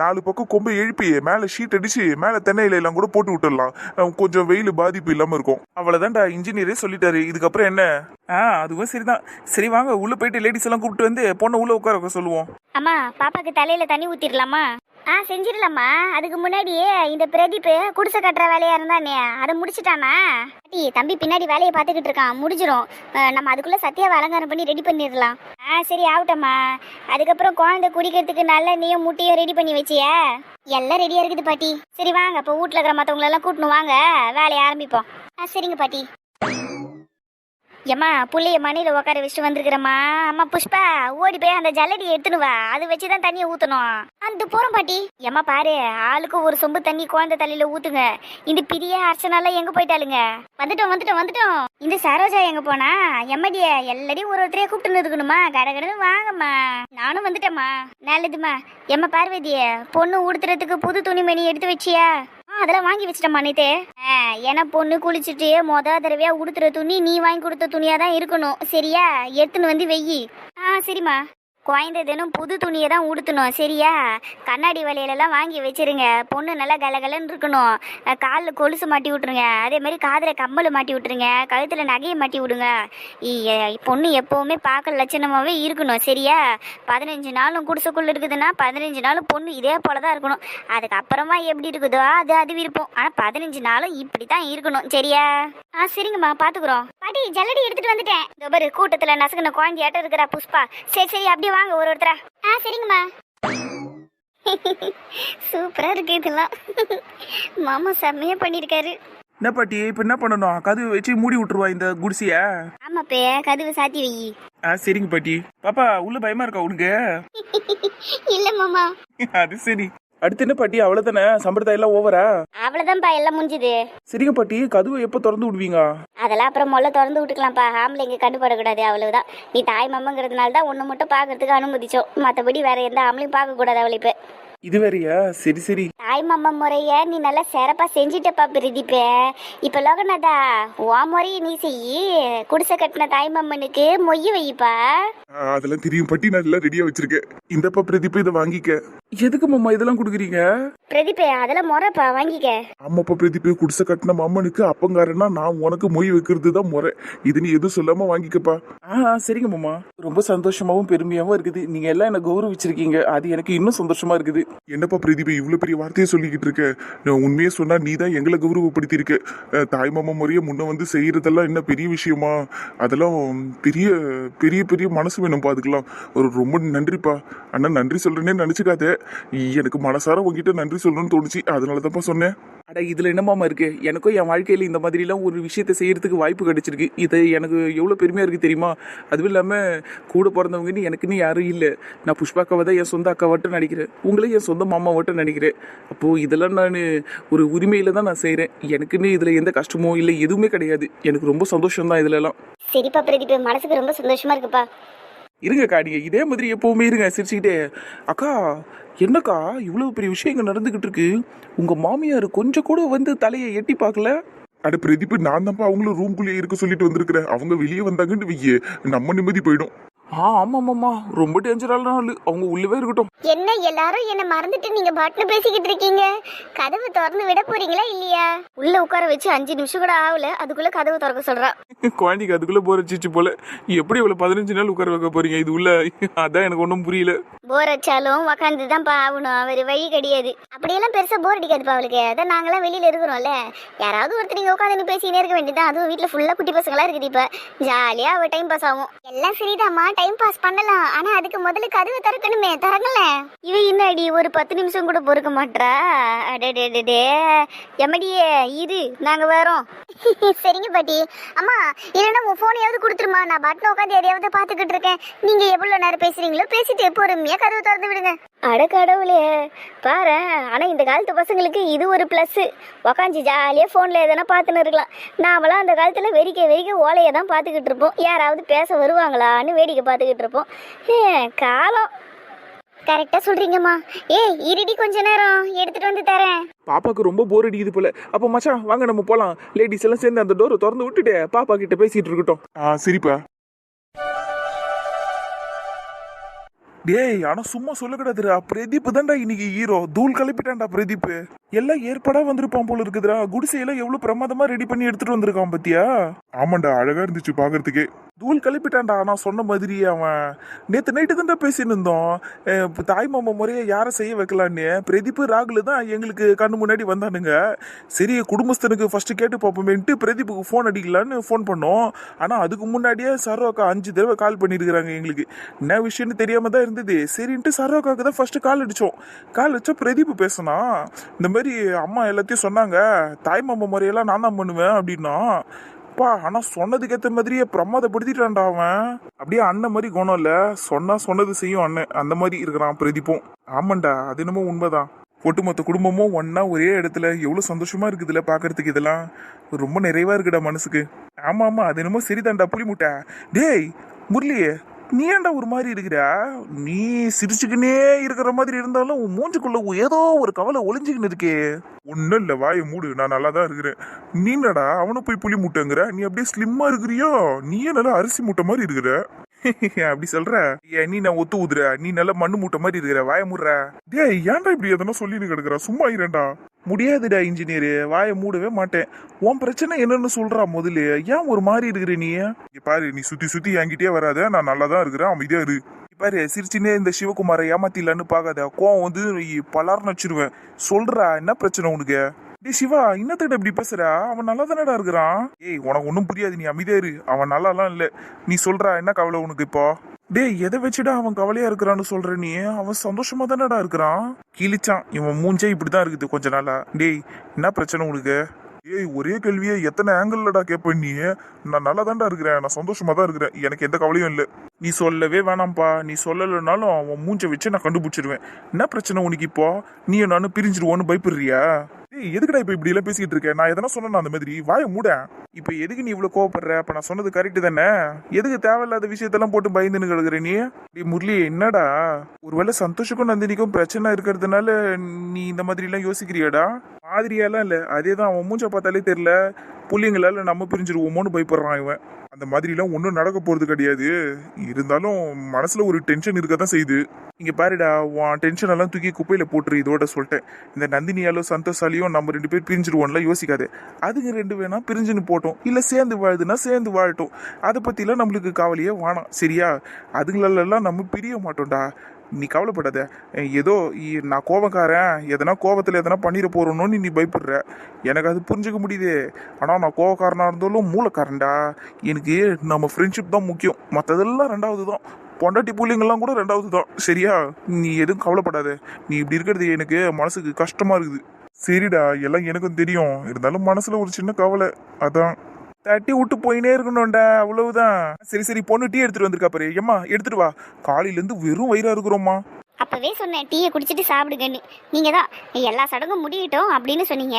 நாலு பக்கம் கொம்பை எழுப்பி மேலே ஷீட் அடிச்சு மேலே தென்னை இலையெல்லாம் கூட போட்டு விட்டுடலாம். கொஞ்சம் வெயில் பாதிப்பு இல்லாமல் இருக்கும். அவ்வளோதான்டா இன்ஜினியரே சொல்லிட்டாரு. இதுக்கப்புறம் என்ன? ஆ அதுவும் சரிதான். சரி வாங்க உள்ளே போயிட்டு லேடிஸ் எல்லாம் கூப்பிட்டு வந்து பொண்ணை உள்ளே உட்கார சொல்லுவோம். அம்மா பாப்பாக்கு தலையில தண்ணி ஊத்திடலாமா? ஆ செஞ்சிடலாமா அதுக்கு முன்னாடியே இந்த பிரதீப் குடிசை கட்டுற வேலையா இருந்தானே அதை முடிச்சிட்டானா? பாட்டி தம்பி பின்னாடி வேலையை பார்த்துக்கிட்டு இருக்கான். முடிஞ்சிரும். நம்ம அதுக்குள்ள சத்தியாவை அலங்காரம் பண்ணி ரெடி பண்ணிடலாம். ஆ சரி ஆகட்டம்மா. அதுக்கப்புறம் குழந்தை குடிக்கிறதுக்கு நல்ல நீயும் முட்டையும் ரெடி பண்ணி வச்சிய? எல்லாம் ரெடியா இருக்குது பாட்டி. சரி வாங்க. இப்போ வீட்டில் இருக்கிற மற்றவங்களெல்லாம் கூட்டணும் வாங்க. வேலையை ஆரம்பிப்போம். ஆ சரிங்க பாட்டி. ஏம்மா புள்ளைய மணியில் உட்கார வச்சுட்டு வந்திருக்கிறம்மா. அம்மா புஷ்பா ஓடி போய் அந்த ஜல்லடியை எடுத்துன்னு வா. அது வச்சு தான் தண்ணியை ஊற்றணும் அந்த போகிறோம் பாட்டி. ஏம்மா பாரு ஆளுக்கு ஒரு சொம்பு தண்ணி குழந்தை தலையில ஊத்துங்க. இந்த பிரிய அர்ச்சனாலாம் எங்க போயிட்டாளுங்க? வந்துட்டோம் வந்துட்டோம் வந்துட்டோம். இந்த சரோஜா எங்க போனா? எம்மடிய எல்லாரையும் ஒரு ஒருத்தரையா கூப்பிட்டு இருக்கணுமா கடகடன்னு வாங்கம்மா. நானும் வந்துட்டேம்மா. நல்லதும்மா. எம்மா பார்வதிய பொண்ணு உடுத்துறதுக்கு புது துணிமணி எடுத்து வச்சியா? அதெல்லாம் வாங்கி வச்சிட்டம்மா நேத்தே ஏன்னா பொண்ணு குளிச்சுட்டு மொத தடவையா உடுத்துற துணி நீ வாங்கி கொடுத்த துணியா தான் இருக்கணும். சரியா? எடுத்துன்னு வந்து வெயி. ஆ சரிம்மா. குழந்தை தினம் புது துணியை தான் உடுத்தணும் சரியா? கண்ணாடி வலையிலலாம் வாங்கி வச்சிருங்க. பொண்ணு நல்லா கலகலன்னு இருக்கணும். காலில் கால்ல கொலுசு மாட்டி விட்ருங்க அதே மாதிரி காதில் கம்மல் மாட்டி விட்ருங்க கழுத்தில் நகையை மாட்டி விடுங்க. பொண்ணு எப்போவுமே பார்க்க லட்சணமாகவே இருக்கணும் சரியா? பதினஞ்சு நாளும் குடிசைக்குள்ளே இருக்குதுன்னா பதினஞ்சு நாளும் பொண்ணு இதே போல தான் இருக்கணும். அதுக்கப்புறமா எப்படி இருக்குதோ அது அது விருப்பம். ஆனால் பதினஞ்சு நாளும் இப்படி தான் இருக்கணும் சரியா? ஆ சரிங்கம்மா பார்த்துக்குறோம் பாட்டி ஜல்லடி எடுத்துட்டு வந்துட்டேன். இந்த பாரு கூட்டத்தில் நசுக்கின குழந்தையாட்டம் இருக்கிறா புஷ்பா. சரி சரி அப்படியே வாங்க ஒரு ஒருத்தரா. ஆ சரிங்கம்மா. சூப்பரா இருக்கு இதெல்லாம். மாமா செம்மையா பண்ணிருக்காரு. என்ன பாட்டி இப்போ என்ன பண்ணணும்? கதவு வச்சு மூடி விட்டுருவா இந்த குடிசைய? ஆமாப்பே கதவு சாத்தி வை. ஆ சரிங்க பாட்டி. பாப்பா உள்ள பயமா இருக்கா உனக்கு? இல்ல மாமா. அது சரி. அடுத்து என்ன பாட்டி? அவ்வளோதானே சம்பிரதாயம் எல்லாம் ஓவரா அவ்வளவுதான்ப்பா எல்லாம் முடிஞ்சுது. சரிங்க பாட்டி. கதவு எப்போ திறந்து விடுவீங்க? அதெல்லாம் அப்புறம் முதல்ல திறந்து விட்டுக்கலாம்ப்பா. ஆம்பளைங்க கண்டுபடக்கூடாது அவ்வளவுதான். நீ தாய் மாமங்கிறதுனால தான் ஒன்று மட்டும் பார்க்கறதுக்கு அனுமதிச்சோம். மற்றபடி வேற எந்த ஆம்பளையும் பார்க்கக்கூடாது அவளை இப்போ. இது வேறயா? சரி சரி. தாய் மாமா முறைய நீ நல்லா சிறப்பா செஞ்சிட்டப்பா பிரதீபே இப்ப லோகநாதா உன் முறைய நீ செய்யி. குடிசை கட்டின தாய் மாமனுக்கு மொய்ய வைப்பா. அதெல்லாம் தெரியும். பட்டி நான் எல்லாம் ரெடியா வச்சிருக்கேன் இந்தப்பா பிரதீப் இதை வாங்கிக்க. எதுக்கு மாமா இதெல்லாம் கொடுக்குறீங்க? பிரதீபே அதெல்லாம் முறைப்பா வாங்கிக்க. ஆமாப்பா பிரதீப் குடிசை கட்டின மாமனுக்கு அப்பங்காரன்னா நான் உனக்கு மொய் வைக்கிறது தான் முறை. இது நீ எதுவும் சொல்லாம வாங்கிக்கப்பா. ஆ, சரிங்க மாமா. ரொம்ப சந்தோஷமாவும் பெருமையாவும் இருக்குது. நீங்க எல்லாம் என்ன கௌரவிச்சிருக்கீங்க. அது எனக்கு இன்னும் சந்தோஷமா இருக்குது. என்னப்பா பிரதீப் இவ்வளோ பெரிய வார்த்தையை சொல்லிக்கிட்டு இருக்க? நான் உண்மையே சொன்னா நீ தான் எங்களை கௌரவப்படுத்தியிருக்க. தாய்மாமா தாய் மாமா முறையை முன்ன வந்து செய்யறதெல்லாம் என்ன பெரிய விஷயமா? அதெல்லாம் பெரிய பெரிய பெரிய மனசு வேணும்ப்பா அதுக்கெல்லாம். ஒரு ரொம்ப நன்றிப்பா. அண்ணா நன்றி சொல்கிறேன்னே நினைச்சுக்காத. எனக்கு மனசார உங்ககிட்ட நன்றி சொல்லணும்னு தோணுச்சு. அதனால தான்ப்பா சொன்னேன். அட இதுல என்ன மாமா இருக்கு? எனக்கும் என் வாழ்க்கையில இந்த மாதிரிலாம் ஒரு விஷயத்தை செய்யறதுக்கு வாய்ப்பு கிடைச்சிருக்கு. இது எனக்கு எவ்வளவு பெருமையா இருக்கு தெரியுமா? அதுவும் இல்லாம கூட பிறந்தவங்கன்னு எனக்குன்னு யாரும் இல்லை. நான் புஷ்பாக்காவை தான் என் சொந்த அக்காவட்டும் நினைக்கிறேன் உங்களே என் சொந்த மாமாவட்டும் நினைக்கிறேன் அப்போ இதெல்லாம் நான் ஒரு உரிமையில தான் நான் செய்றேன். எனக்குன்னு இதுல எந்த கஷ்டமோ இல்லை எதுவுமே கிடையாது. எனக்கு ரொம்ப சந்தோஷம் தான் இதுல எல்லாம் சரிப்பா பிரதீப் மனசுக்கு ரொம்ப சந்தோஷமா இருக்குப்பா. இருங்கக்கா நீங்க இதே மாதிரி எப்பவுமே இருங்க சிரிச்சுக்கிட்டே. அக்கா என்னக்கா இவ்வளவு பெரிய விஷயங்கள் நடந்துகிட்டு இருக்கு? உங்க மாமியார் கொஞ்சம் கூட வந்து தலையை எட்டி பார்க்கல? அட பிரதீப் நான் தான்ப்பா அவங்களும் ரூம்குள்ளேயே இருக்க சொல்லிட்டு வந்திருக்கிறேன். அவங்க வெளியே வந்தாங்கன்னு வையே நம்ம நிம்மதி போயிடும். ஆ ஆமாம்மாம்மா ரொம்ப டேஞ்சரான ஆளு. அவங்க உள்ளவே இருக்கட்டும். என்ன எல்லாரும் என்ன மறந்துட்டு நீங்க பாட்டுல பேசிக்கிட்டு இருக்கீங்க? கதவு திறந்து விட போறீங்களா இல்லையா? உள்ள உட்கார வச்சு அஞ்சு நிமிஷம் கூட ஆகல. அதுக்குள்ள கதவு திறக்க சொல்றா. குழந்தைக்கு அதுக்குள்ள போர் அடிச்சிச்சு போல. எப்படி இவ்வளவு பதினஞ்சு நாள் உட்கார வைக்க போறீங்க? இது உள்ள அதான் எனக்கு ஒன்றும் புரியல. போர் அடிச்சாலும் உக்காந்து தான் ஆகணும். அவர் வழி கிடையாது. அப்படியெல்லாம் பெருசாக போர் அடிக்காதுப்பா அவளுக்கு. அதான் நாங்களாம் வெளியில் இருக்கிறோம்ல. யாராவது ஒருத்தர் நீங்கள் உட்காந்து பேசினே இருக்க வேண்டியதான் அதுவும் வீட்டில் ஃபுல்லாக குட்டி பசங்களாக இருக்குது இப்போ. ஜாலியாக அவள் டைம் பாஸ் ஆகும். எல்லாம் சரிதாம்மா. டைம் பாஸ் பண்ணலாம். ஆனால் அதுக்கு முதல்ல கதவை திறக்கணுமே. திறங்கல இவ என்னடி ஒரு பத்து நிமிஷம் கூட பொறுக்க மாட்றா? அடடே எம்மடியே இரு. நாங்கள் வரோம். <laughs> சரிங்க பாட்டி. அம்மா இல்லைன்னா உன் ஃபோனையாவது கொடுத்துருமா. நான் பட்டன் உட்காந்து எதையாவது பார்த்துக்கிட்டு இருக்கேன். நீங்கள் எவ்வளோ நேரம் பேசுறீங்களோ பேசிட்டு பொறுமையா கதவு திறந்து விடுங்க. அட கடவுளே. பாரு ஆனா இந்த காலத்து பசங்களுக்கு இது ஒரு ப்ளஸ் உக்காந்து ஜாலியா போன்ல எதனா பார்த்துன்னு இருக்கலாம். நாமெல்லாம் அந்த காலத்துல வெறிக்க வெறிக்க ஓலையை தான் பார்த்துக்கிட்டு இருப்போம். யாராவது பேச வருவாங்களான்னு வேடிக்கை பார்த்துக்கிட்டு இருப்போம். ஹே, காலம். கரெக்டா சொல்றீங்கம்மா. ஏய் இருடி கொஞ்ச நேரம். எடுத்துட்டு வந்து தரேன். பாப்பாக்கு ரொம்ப போர் அடிக்குது போல. அப்ப மச்சான் வாங்க நம்ம போலாம். லேடிஸ் எல்லாம் சேர்ந்து அந்த டோரை திறந்து விட்டுட்டு பாப்பா கிட்ட பேசிட்டு இருக்கட்டும். ஆ சரிப்பா. டேய் ஆனா சும்மா சொல்லக்கூடாதுடா பிரதீப் தான்டா இன்னைக்கு ஹீரோ தூள் கிளப்பிட்டான்டா பிரதீப். எல்லாம் ஏற்பாடா வந்திருப்பான் போல இருக்குதுடா. குடிசையெல்லாம் எவ்வளவு பிரமாதமா ரெடி பண்ணி எடுத்துட்டு வந்திருக்கான் பாத்தியா? ஆமாண்டா அழகா இருந்துச்சு பாக்குறதுக்கே. தூள் கிளப்பிட்டான்டா நான் சொன்ன மாதிரி அவன். நேத்து நைட்டு தான்டா பேசின்னு இருந்தோம். தாய் மாமா முறையை யாரை செய்ய வைக்கலான்னு. பிரதீப் ராகுல் தான் எங்களுக்கு கண்ணு முன்னாடி வந்தானுங்க. சரி குடும்பஸ்தனுக்கு ஃபர்ஸ்ட் கேட்டு பார்ப்போமேன்ட்டு பிரதீப்புக்கு ஃபோன் அடிக்கலான்னு ஃபோன் பண்ணோம். ஆனா அதுக்கு முன்னாடியே சரோ அக்கா அஞ்சு தடவை கால் பண்ணியிருக்கிறாங்க எங்களுக்கு. என்ன விஷயம்னு தெரியாம தான் இருந்தது. சரின்ட்டு சரோக்காவுக்கு தான் ஃபர்ஸ்ட் கால் அடித்தோம் கால் வச்சா பிரதீப் பேசினா இந்த மாதிரி அம்மா எல்லாத்தையும் சொன்னாங்க தாய் மாமா முறையெல்லாம் நான் தான் பண்ணுவேன் அப்படின்னா. அப்பா ஆனால் சொன்னதுக்கு மாதிரியே பிரமாதப்படுத்திட்டான்டா அவன். அப்படியே அண்ணன் மாதிரி குணம் இல்லை. சொன்னால் சொன்னது செய்யும் அண்ணன். அந்த மாதிரி இருக்கிறான் பிரதீப்பும். ஆமாண்டா அது என்னமோ உண்மைதான். ஒட்டுமொத்த குடும்பமும் ஒன்னா ஒரே இடத்துல. எவ்வளோ சந்தோஷமா இருக்குதுல்ல பார்க்கறதுக்கு இதெல்லாம். ரொம்ப நிறைவா இருக்குடா மனசுக்கு. ஆமா ஆமா அது என்னமோ சரிதான்டா புளி முட்டை டேய் முரளியே நீ ஏன்டா ஒரு மாதிரி இருக்கிற? நீ சிரிச்சுக்கினே இருக்கிற மாதிரி இருந்தாலும் உன் மூஞ்சுக்குள்ள ஏதோ ஒரு கவலை ஒளிஞ்சுக்கின்னு இருக்கே. ஒன்னும் இல்லை வாயை மூடு நான் நல்லா தான் இருக்கிறேன். நீ என்னடா அவனை போய் புளி முட்டைங்கிற? நீ அப்படியே ஸ்லிம்மா இருக்கிறியோ? நீயே நல்லா அரிசி மூட்டை மாதிரி இருக்கிற? <laughs> அப்படி சொல்ற. ஏன் நீ நான் ஒத்து ஊதுற? நீ நல்லா மண்ணு மூட்டை மாதிரி இருக்கிற? வாய முடுற. டேய் ஏன்டா இப்படி எதனா சொல்லின்னு கிடக்குற? சும்மா இருண்டா முடியாதுடா இன்ஜினியர் வாயை மூடவே மாட்டேன். உன் பிரச்சனை என்னன்னு சொல்றா முதல்ல. ஏன் ஒரு மாதிரி இருக்கிற நீ? இங்க பாரு நீ சுத்தி சுத்தி என்கிட்டயே வராத. நான் நல்லா தான் இருக்கிறேன் அமைதியா இரு. பாரு சிரிச்சுனே இந்த சிவகுமாரை ஏமாத்திடலான்னு பார்க்காத. கோவம் வந்து பலார்னு வச்சிருவேன். சொல்றா என்ன பிரச்சனை உனக்கு? டேய் சிவா இன்னத்துக்கிட்ட இப்படி பேசுற? அவன் நல்லா தானடா இருக்கிறான்? ஏய் உனக்கு ஒன்றும் புரியாது நீ அமைதியா இரு. அவன் நல்லாலாம் இல்லை. நீ சொல்றா என்ன கவலை உனக்கு இப்போ? டேய் எதை வச்சுடா அவன் கவலையா இருக்கிறான்னு சொல்ற நீ? அவன் சந்தோஷமா தானடா இருக்கிறான்? கிழிச்சான். இவன் மூஞ்சே இப்படிதான் இருக்குது கொஞ்ச நாளா. டேய் என்ன பிரச்சனை உனக்கு? ஏய் ஒரே கேள்வியை எத்தனை ஆங்கிள்லடா கேட்ப நீ? நான் நல்லா தான்டா இருக்கிறேன். நான் சந்தோஷமா தான் இருக்கிறேன். எனக்கு எந்த கவலையும் இல்லை. நீ சொல்லவே வேணாம்ப்பா. நீ சொல்லலைனாலும் அவன் மூஞ்ச வச்சு நான் கண்டுபிடிச்சிருவேன். என்ன பிரச்சனை உனக்கு இப்போ? நீ நானும் பிரிஞ்சிருவோன்னு பயப்படுறியா? எதுக்குடா இப்ப இப்படி எல்லாம் பேசிட்டு இருக்கேன் நான் எதனா சொன்னேன் அந்த மாதிரி? வாய மூட. இப்ப எதுக்கு நீ இவ்வளவு கோவப்படுற? அப்ப நான் சொன்னது கரெக்ட் தானே? எதுக்கு தேவையில்லாத விஷயத்தெல்லாம் போட்டு பயந்துன்னு கிடக்குற நீ? டேய் முரளி என்னடா? ஒருவேளை சந்தோஷக்கும் நந்தினிக்கும் பிரச்சனை இருக்கிறதுனால நீ இந்த மாதிரி எல்லாம் யோசிக்கிறியாடா? மாதிரியாலாம் இல்ல. அதே தான் அவன் மூஞ்ச பார்த்தாலே தெரியல. புள்ளிங்களால நம்ம பிரிஞ்சிருவோமோன்னு பயப்படுறான் இவன். அந்த மாதிரிலாம் ஒன்றும் நடக்க போகிறது கிடையாது. இருந்தாலும் மனசில் ஒரு டென்ஷன் இருக்க தான் செய்யுது. இங்கே பாருடா உன் டென்ஷன் எல்லாம் தூக்கி குப்பையில் போட்டுரு இதோட சொல்லிட்டேன். இந்த நந்தினியாலோ சந்தோஷாலையும் நம்ம ரெண்டு பேர் பிரிஞ்சிருவோம்ல யோசிக்காது. அதுங்க ரெண்டு வேணா பிரிஞ்சுன்னு போட்டோம். இல்லை சேர்ந்து வாழுதுன்னா சேர்ந்து வாழட்டும். அதை பற்றிலாம் நம்மளுக்கு கவலையே வேணாம். சரியா? அதுங்களெல்லாம் நம்ம பிரிய மாட்டோம்டா. நீ கவலைப்படாத. ஏதோ நான் கோபக்காரன் எதனா கோபத்தில் எதனா பண்ணிட போகிறோன்னு நீ பயப்படுற. எனக்கு அது புரிஞ்சுக்க முடியுது. ஆனால் நான் கோபக்காரனாக இருந்தாலும் மூலக்காரன்டா எனக்கு நம்ம ஃப்ரெண்ட்ஷிப் தான் முக்கியம். மற்றதெல்லாம் ரெண்டாவது தான். பொண்டாட்டி புள்ளிங்கெல்லாம் கூட ரெண்டாவது தான். சரியா? நீ எதுவும் கவலைப்படாத. நீ இப்படி இருக்கிறது எனக்கு மனசுக்கு கஷ்டமாக இருக்குது. சரிடா எல்லாம் எனக்கும் தெரியும். இருந்தாலும் மனசில் ஒரு சின்ன கவலை. அதான். தட்டி விட்டு போயினே இருக்கணும்டா அவ்வளவுதான். சரி சரி பொண்ணு டீ எடுத்துட்டு வந்திருக்கா பாரு. ஏம்மா எடுத்துட்டு வா. காலையில இருந்து வெறும் வயிறா இருக்கிறோம்மா. அப்பவே சொன்னேன் டீயை குடிச்சிட்டு சாப்பிடுங்கன்னு. நீங்க தான் எல்லா சடங்கும் முடியட்டும் அப்படின்னு சொன்னீங்க.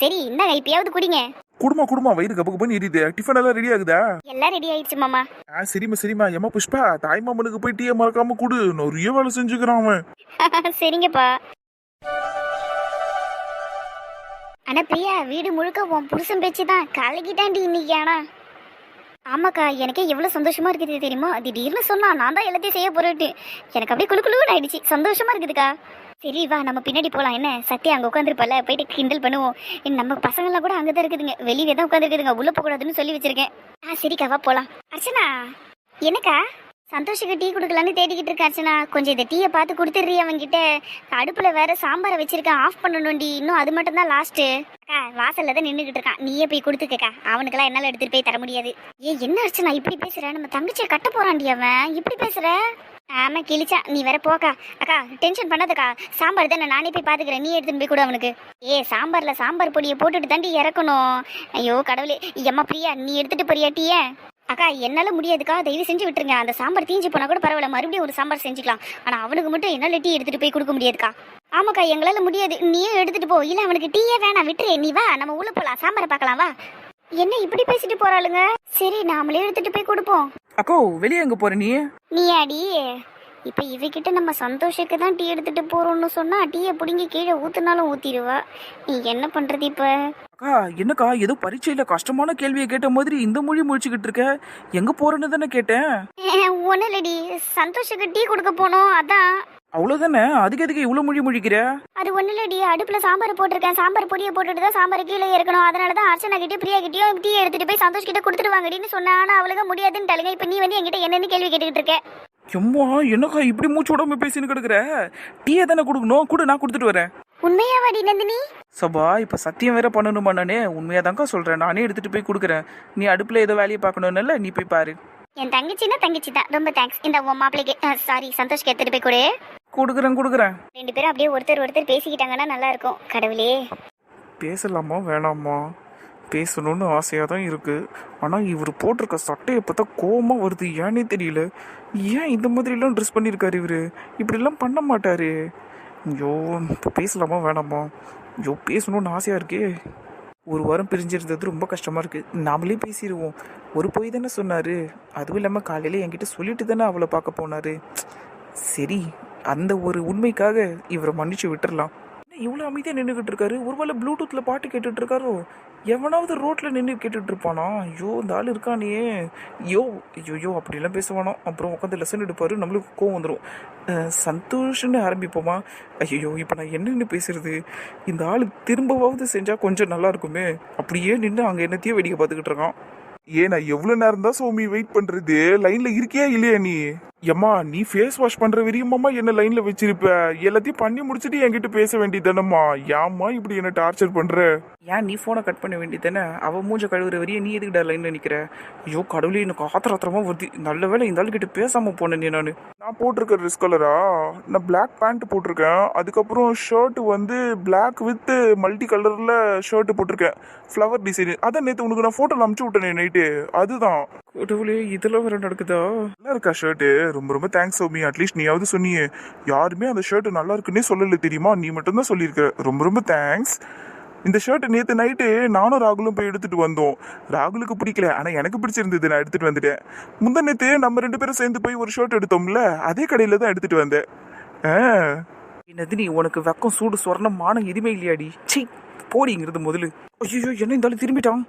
சரி இந்தாங்க இப்பயாவது குடிங்க. குடுமா குடுமா வயிறு கப்பு கப்புன்னு எரியுது. டிஃபன் எல்லாம் ரெடி ஆகுதா? எல்லாம் ரெடி ஆயிடுச்சு மாமா. ஆ சரிம்மா சரிம்மா. ஏம்மா புஷ்பா தாய் மாமனுக்கு போய் டீயை மறக்காம குடு. நிறைய வேலை செஞ்சுக்கிறான் அவன். <laughs> சரிங்கப்பா. அண்ணா பிரியா வீடு முழுக்க உன் புருஷன் பேச்சு தான் கலக்கிட்டாண்டி இன்னைக்கு ஆனா ஆமாக்கா எனக்கே எவ்வளோ சந்தோஷமா இருக்குது தெரியுமா? திடீர்னு சொன்னா நான் தான் எல்லாத்தையும் செய்ய போறேட்டு எனக்கு அப்படியே குளு குளுன்னு ஆயிடுச்சு. சந்தோஷமா இருக்குதுக்கா. சரி வா நம்ம பின்னாடி போகலாம் என்ன சத்யா அங்கே உட்காந்துருப்பல போயிட்டு கிண்டல் பண்ணுவோம். நம்ம பசங்கள்லாம் கூட அங்கே தான் இருக்குதுங்க. வெளியே தான் உட்காந்துருக்குதுங்க உள்ளே போகக்கூடாதுன்னு சொல்லி வச்சிருக்கேன். ஆ சரிக்கா வா போகலாம் அர்ச்சனா என்னக்கா? சந்தோஷுக்கு டீ கொடுக்கலான்னு தேடிக்கிட்டு இருக்கா அர்ச்சனா. கொஞ்சம் இந்த டீயை பார்த்து கொடுத்துட்றீ அவன்கிட்ட. அடுப்பில் வேற சாம்பாரை வச்சிருக்கேன். ஆஃப் பண்ணணும்டி. இன்னும் அது மட்டும் தான் லாஸ்ட்டு அக்கா வாசல்ல தான் நின்றுக்கிட்டு இருக்கான். நீயே போய் கொடுத்துக்கக்கா. அவனுக்கெல்லாம் என்னால் எடுத்துட்டு போய் தர முடியாது. ஏ என்ன அர்ச்சனா? இப்படி பேசுற? நம்ம தங்கச்சியை கட்ட போகிறான்டி அவன். இப்படி பேசுற? ஆமா கிழிச்சா நீ வேற போக்கா. அக்கா டென்ஷன் பண்ணாதக்கா. சாம்பார் தானே நானே போய் பாத்துக்கிறேன். நீ எடுத்துட்டு போய் கூட அவனுக்கு. ஏ சாம்பார்ல சாம்பார் பொடியை போட்டுட்டு தாண்டி இறக்கணும். ஐயோ கடவுளே. எம்மா பிரியா நீ எடுத்துட்டு போறியா டீய? அக்கா என்னால் முடியாதுக்கா. தயவு செஞ்சு விட்டுருங்க. அந்த சாம்பார் தீஞ்சு போனால் கூட பரவாயில்ல. மறுபடியும் ஒரு சாம்பார் செஞ்சுக்கலாம். ஆனால் அவனுக்கு மட்டும் என்னால் டீ எடுத்துட்டு போய் கொடுக்க முடியாதுக்கா. ஆமாக்கா எங்களால முடியாது. நீயே எடுத்துட்டு போ. இல்லை அவனுக்கு டீயே வேணாம். விட்டுரு. நீ வா. நம்ம உள்ள போகலாம் சாம்பாரை பார்க்கலாம். வா. என்ன இப்படி பேசிட்டு போறாளுங்க? சரி நாமளே எடுத்துட்டு போய் கொடுப்போம். அக்கோ வெளியே எங்க போற நீ? நீ அடி இப்ப இவகிட்ட நம்ம சந்தோஷுக்கு தான் டீ எடுத்துட்டு போறோம்னு சொன்னா டீயை பிடுங்கி கீழே ஊத்துனாலும் ஊத்திடுவா. நீ என்ன பண்றது இப்ப? அக்கா என்னக்கா ஏதோ பரீட்சையில கஷ்டமான கேள்வியை கேட்ட மாதிரி இந்த மொழி முழிச்சுக்கிட்டு இருக்க? எங்க போறேன்னு தானே கேட்டேன். <laughs> ஒன்னும் இல்லடி. சந்தோஷுக்கு டீ கொடுக்க போனோம். அதான் அவ்வளவுதானே? அதுக்கு எதுக்கு இவ்வளவு மொழி முழிக்கிற? அது ஒன்றும் இல்லடி. அடுப்புல சாம்பார் போட்டிருக்கேன். சாம்பார் பொடியை போட்டுட்டு தான் சாம்பார் கீழே இறக்கணும். அதனால தான் அர்ச்சனா கிட்டே பிரியா கிட்டயும் டீ எடுத்துட்டு போய் சந்தோஷ் கிட்ட கொடுத்துட்டு வாங்கடின்னு சொன்னா ஆனா அவளுக்கு முடியாதுன்னு இப்ப நீ வந்து என்கிட்ட என்னன்னு கேள்வி கேட்டுக்கிட்டு இருக்க? எம்மா என்னக்கா இப்படி மூச்சு விடாம பேசின்னு கிடக்குற? டீயை தானே கொடுக்கணும். கூட நான் கொடுத்துட்டு வரேன். உண்மையாவாடி நந்தினி? சபா இப்ப சத்தியம் வேற பண்ணணுமா நானே? உண்மையாதான்க்கா சொல்றேன். நானே எடுத்துட்டு போய் கொடுக்குறேன். நீ அடுப்புல ஏதோ வேலையை பார்க்கணும்ல நீ போய் பாரு. என் தங்கச்சின்னா தங்கச்சி தான் ரொம்ப தேங்க்ஸ் இந்த உன் மாப்பிள்ளைக்கு சாரி சந்தோஷ்க்கு எடுத்துட்டு போய் கொடு. கொடுக்குறேன் கொடுக்குறேன். ரெண்டு பேரும் அப்படியே ஒருத்தர் ஒருத்தர் பேசிக்கிட்டாங்கன்னா நல்லா இருக்கும் கடவுளே. பேசலாமா? வேணாமா? பேசணும்னு ஆசையாக தான் இருக்கு. ஆனால் இவர் போட்டிருக்க சட்டையை பார்த்தா கோவமாக வருது. ஏன்னே தெரியல. ஏன் இந்த மாதிரிலாம் ட்ரெஸ் பண்ணியிருக்காரு இவர்? இப்படிலாம் பண்ண மாட்டாரு. ஐயோ இப்போ பேசலாமா? வேணாமா? ஐயோ பேசணும்னு ஆசையாக இருக்கே. ஒரு வாரம் பிரிஞ்சிருந்தது ரொம்ப கஷ்டமாக இருக்குது நாமளே பேசிடுவோம் ஒரு போய் தானே சொன்னார். அதுவும் இல்லாமல் காலையில் என்கிட்ட சொல்லிட்டு தானே அவளை பார்க்க போனார். சரி அந்த ஒரு உண்மைக்காக இவரை மன்னிச்சு விட்டுடலாம் இவ்வளோ அமைதியாக நின்றுக்கிட்டு இருக்காரு? ஒருவேளை ப்ளூடூத்தில் பாட்டு கேட்டுட்டு இருக்காரோ? எவனாவது ரோட்டில் நின்று கேட்டுட்டு இருப்பானா? ஐயோ இந்த ஆள் இருக்கானே ஐயோ ஐயோ அப்படிலாம் பேசுவானோ? அப்புறம் உட்காந்து லெசன் எடுப்பார். நம்மளுக்கு கோவம் வந்துடும் சந்தோஷம்னு ஆரம்பிப்போமா? ஐயோ இப்போ நான் என்னென்னு பேசுறது? இந்த ஆள் திரும்பவாவது செஞ்சால் கொஞ்சம் நல்லா இருக்குமே. அப்படியே நின்று அங்கே என்னத்தையும் வேடிக்கை பார்த்துக்கிட்டு இருக்கான். ஏன் நான் எவ்வளோ நேரம் தான் சௌமி வெயிட் பண்ணுறது லைனில் இருக்கியா இல்லையா நீ? எம்மா நீ ஃபேஸ் வாஷ் பண்ற வரையுமாம்மா என்ன லைன்ல வச்சிருப்ப? எல்லாத்தையும் பண்ணி முடிச்சிட்டு என்கிட்ட பேச வேண்டியதானம்மா ஏம்மா இப்படி என்ன டார்ச்சர் பண்ற? ஏன் நீ ஃபோனை கட் பண்ண வேண்டியதானே அவள் மூஞ்ச கழுவுற வரையும் நீ எதுக்குடா லைனில் நிற்கிற ஐயோ கடவுளே எனக்கு ஆத்திர ஆத்திரமாக வருது. நல்ல வேளை இந்த ஆளுக்கிட்ட பேசாமல் போனேன் நான். நான் போட்டிருக்க ட்ரெஸ் கலரா நான் Black பேண்ட் போட்டிருக்கேன். அதுக்கப்புறம் ஷர்ட் வந்து Black வித் மல்டி கலர்ல ஷர்ட் போட்டிருக்கேன். ஃப்ளவர் டிசைன் அதான் நேத்து உனக்கு நான் போட்டோல அமுச்சு விட்டேனே நைட்டு அதுதான். கடவுளே இதெல்லாம் வேற நடக்குதா? நல்லா இருக்கா ஷர்ட்டு ரொம்ப ரொம்ப தேங்க்ஸ் சௌமி அட்லீஸ்ட் நீயாவது சொன்னியே யாருமே அந்த ஷர்ட் நல்லா இருக்குன்னே சொல்லல தெரியுமா? நீ மட்டும்தான் சொல்லியிருக்க ரொம்ப ரொம்ப தேங்க்ஸ் இந்த ஷர்ட் நேற்று நைட்டு நானும் ராகுலும் போய் எடுத்துட்டு வந்தோம். ராகுலுக்கு பிடிக்கல. ஆனால் எனக்கு பிடிச்சிருந்தது. நான் எடுத்துட்டு வந்துட்டேன். முந்தா நேற்று நம்ம ரெண்டு பேரும் சேர்ந்து போய் ஒரு ஷர்ட் எடுத்தோம்ல அதே கடையில் தான் எடுத்துட்டு வந்தேன். என்னது நீ? உனக்கு வெக்கம் சூடு சொர்ணம் மானம் எதுவுமே இல்லையாடி? சி போடிங்கிறது முதல்ல ஐயோ என்ன இந்த ஆளு திரும்பிட்டான்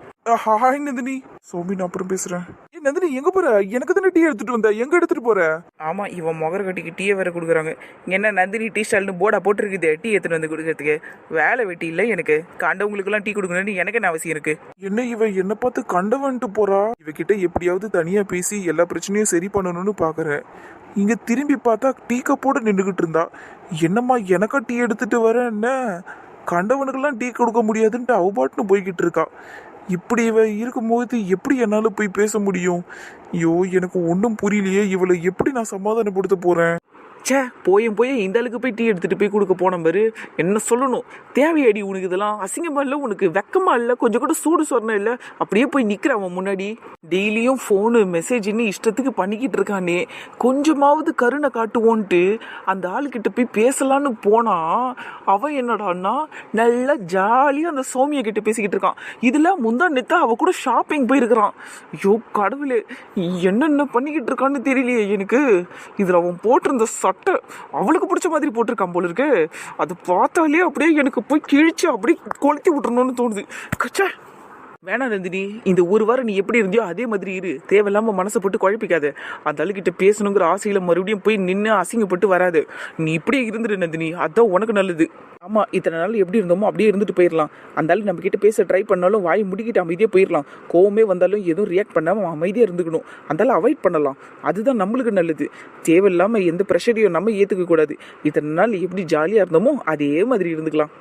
ஹாய் நந்தினி சௌமி நான் அப்புறம் பேசுறேன். ஏ நந்தினி எங்க போற? எனக்கு தானே டீ எடுத்துட்டு வந்த? எங்க எடுத்துட்டு போற? ஆமா இவன் முகர கட்டிக்கு டீயை வேற கொடுக்குறாங்க. என்ன நந்தினி டீ ஸ்டால்னு போர்டா போட்டிருக்குதே டீ எடுத்துட்டு வந்து கொடுக்கறதுக்கு? வேலை வெட்டி இல்லை எனக்கு. கண்டவங்களுக்குலாம் டீ கொடுக்கணும்னு எனக்கு என்ன அவசியம் இருக்கு? என்ன இவ என்ன பார்த்து கண்டவன்ட்டு போறா? இவகிட்ட எப்படியாவது தனியா பேசி எல்லா பிரச்சனையும் சரி பண்ணணும்னு பாக்குறேன். இங்க திரும்பி பார்த்தா டீ கப்போட நின்றுகிட்டு இருந்தா. என்னம்மா எனக்கா டீ எடுத்துட்டு வர என்ன? கண்டவனுக்கெல்லாம் டீ கொடுக்க முடியாதுன்ட்டு அவ பாட்டுன்னு போய்கிட்டு இருக்கா. இப்படி இவ இருக்கும்போது எப்படி என்னால் போய் பேச முடியும்? ஐயோ எனக்கு ஒன்றும் புரியலையே. இவளை எப்படி நான் சமாதானப்படுத்த போகிறேன் ச்சே போயும் போய் இந்த அளவுக்கு போய் டீ எடுத்துட்டு போய் கொடுக்க போன பாரு. என்ன சொல்லணும்? தேவையடி உனக்கு இதெல்லாம். அசிங்கமா இல்லை உனக்கு? வெக்கமா இல்லை? கொஞ்சம் கூட சூடு சொரணம் இல்லை? அப்படியே போய் நிற்கிறான் அவன் முன்னாடி. டெய்லியும் ஃபோனு மெசேஜ்னு இஷ்டத்துக்கு பண்ணிக்கிட்டு இருக்கானே. கொஞ்சமாவது கருணை காட்டுவோன்ட்டு அந்த ஆளுக்கிட்ட போய் பேசலான்னு போனா அவன் என்னடான்னா நல்லா ஜாலியாக அந்த சௌமிய கிட்ட பேசிக்கிட்டு இருக்கான். இதில் முந்தா நித்தா அவ கூட ஷாப்பிங் போயிருக்கிறான். ஐயோ கடவுளே என்னென்ன பண்ணிக்கிட்டு இருக்கான்னு தெரியலையே எனக்கு. இதில் அவன் போட்டிருந்த சட்டை அவளுக்கு பிடிச்ச மாதிரி போட்டிருக்கான் போல இருக்கு. அது பார்த்தாலே அப்படியே எனக்கு போய் கிழிச்சு அப்படியே கொளுத்தி விட்டுறணும்னு தோணுது. கச்சா! வேணாம் நந்தினி இந்த ஒரு வாரம் நீ எப்படி இருந்தியோ அதே மாதிரி இரு. தேவையில்லாமல் மனசை போட்டு குழப்பிக்காத. அந்த ஆளுகிட்ட பேசணுங்கிற ஆசையில் மறுபடியும் போய் நின்று அசிங்கப்பட்டு வராது. நீ இப்படியே இருந்துடு நந்தினி அதான் உனக்கு நல்லது. ஆமாம் இத்தனை நாள் எப்படி இருந்தோமோ அப்படியே இருந்துட்டு போயிடலாம் அந்த ஆளு நம்ம கிட்ட பேச ட்ரை பண்ணாலும் வாய் முடிக்கிட்டு அமைதியே போயிடலாம் கோவமே வந்தாலும் எதுவும் ரியாக்ட் பண்ணாமல் அமைதியாக இருந்துக்கணும். அந்த அவாய்ட் பண்ணலாம். அதுதான் நம்மளுக்கு நல்லது. தேவையில்லாமல் எந்த ப்ரெஷரையும் நம்ம ஏற்றுக்கக்கூடாது கூடாது. இத்தனை நாள் எப்படி ஜாலியாக இருந்தோமோ அதே மாதிரி இருந்துக்கலாம்.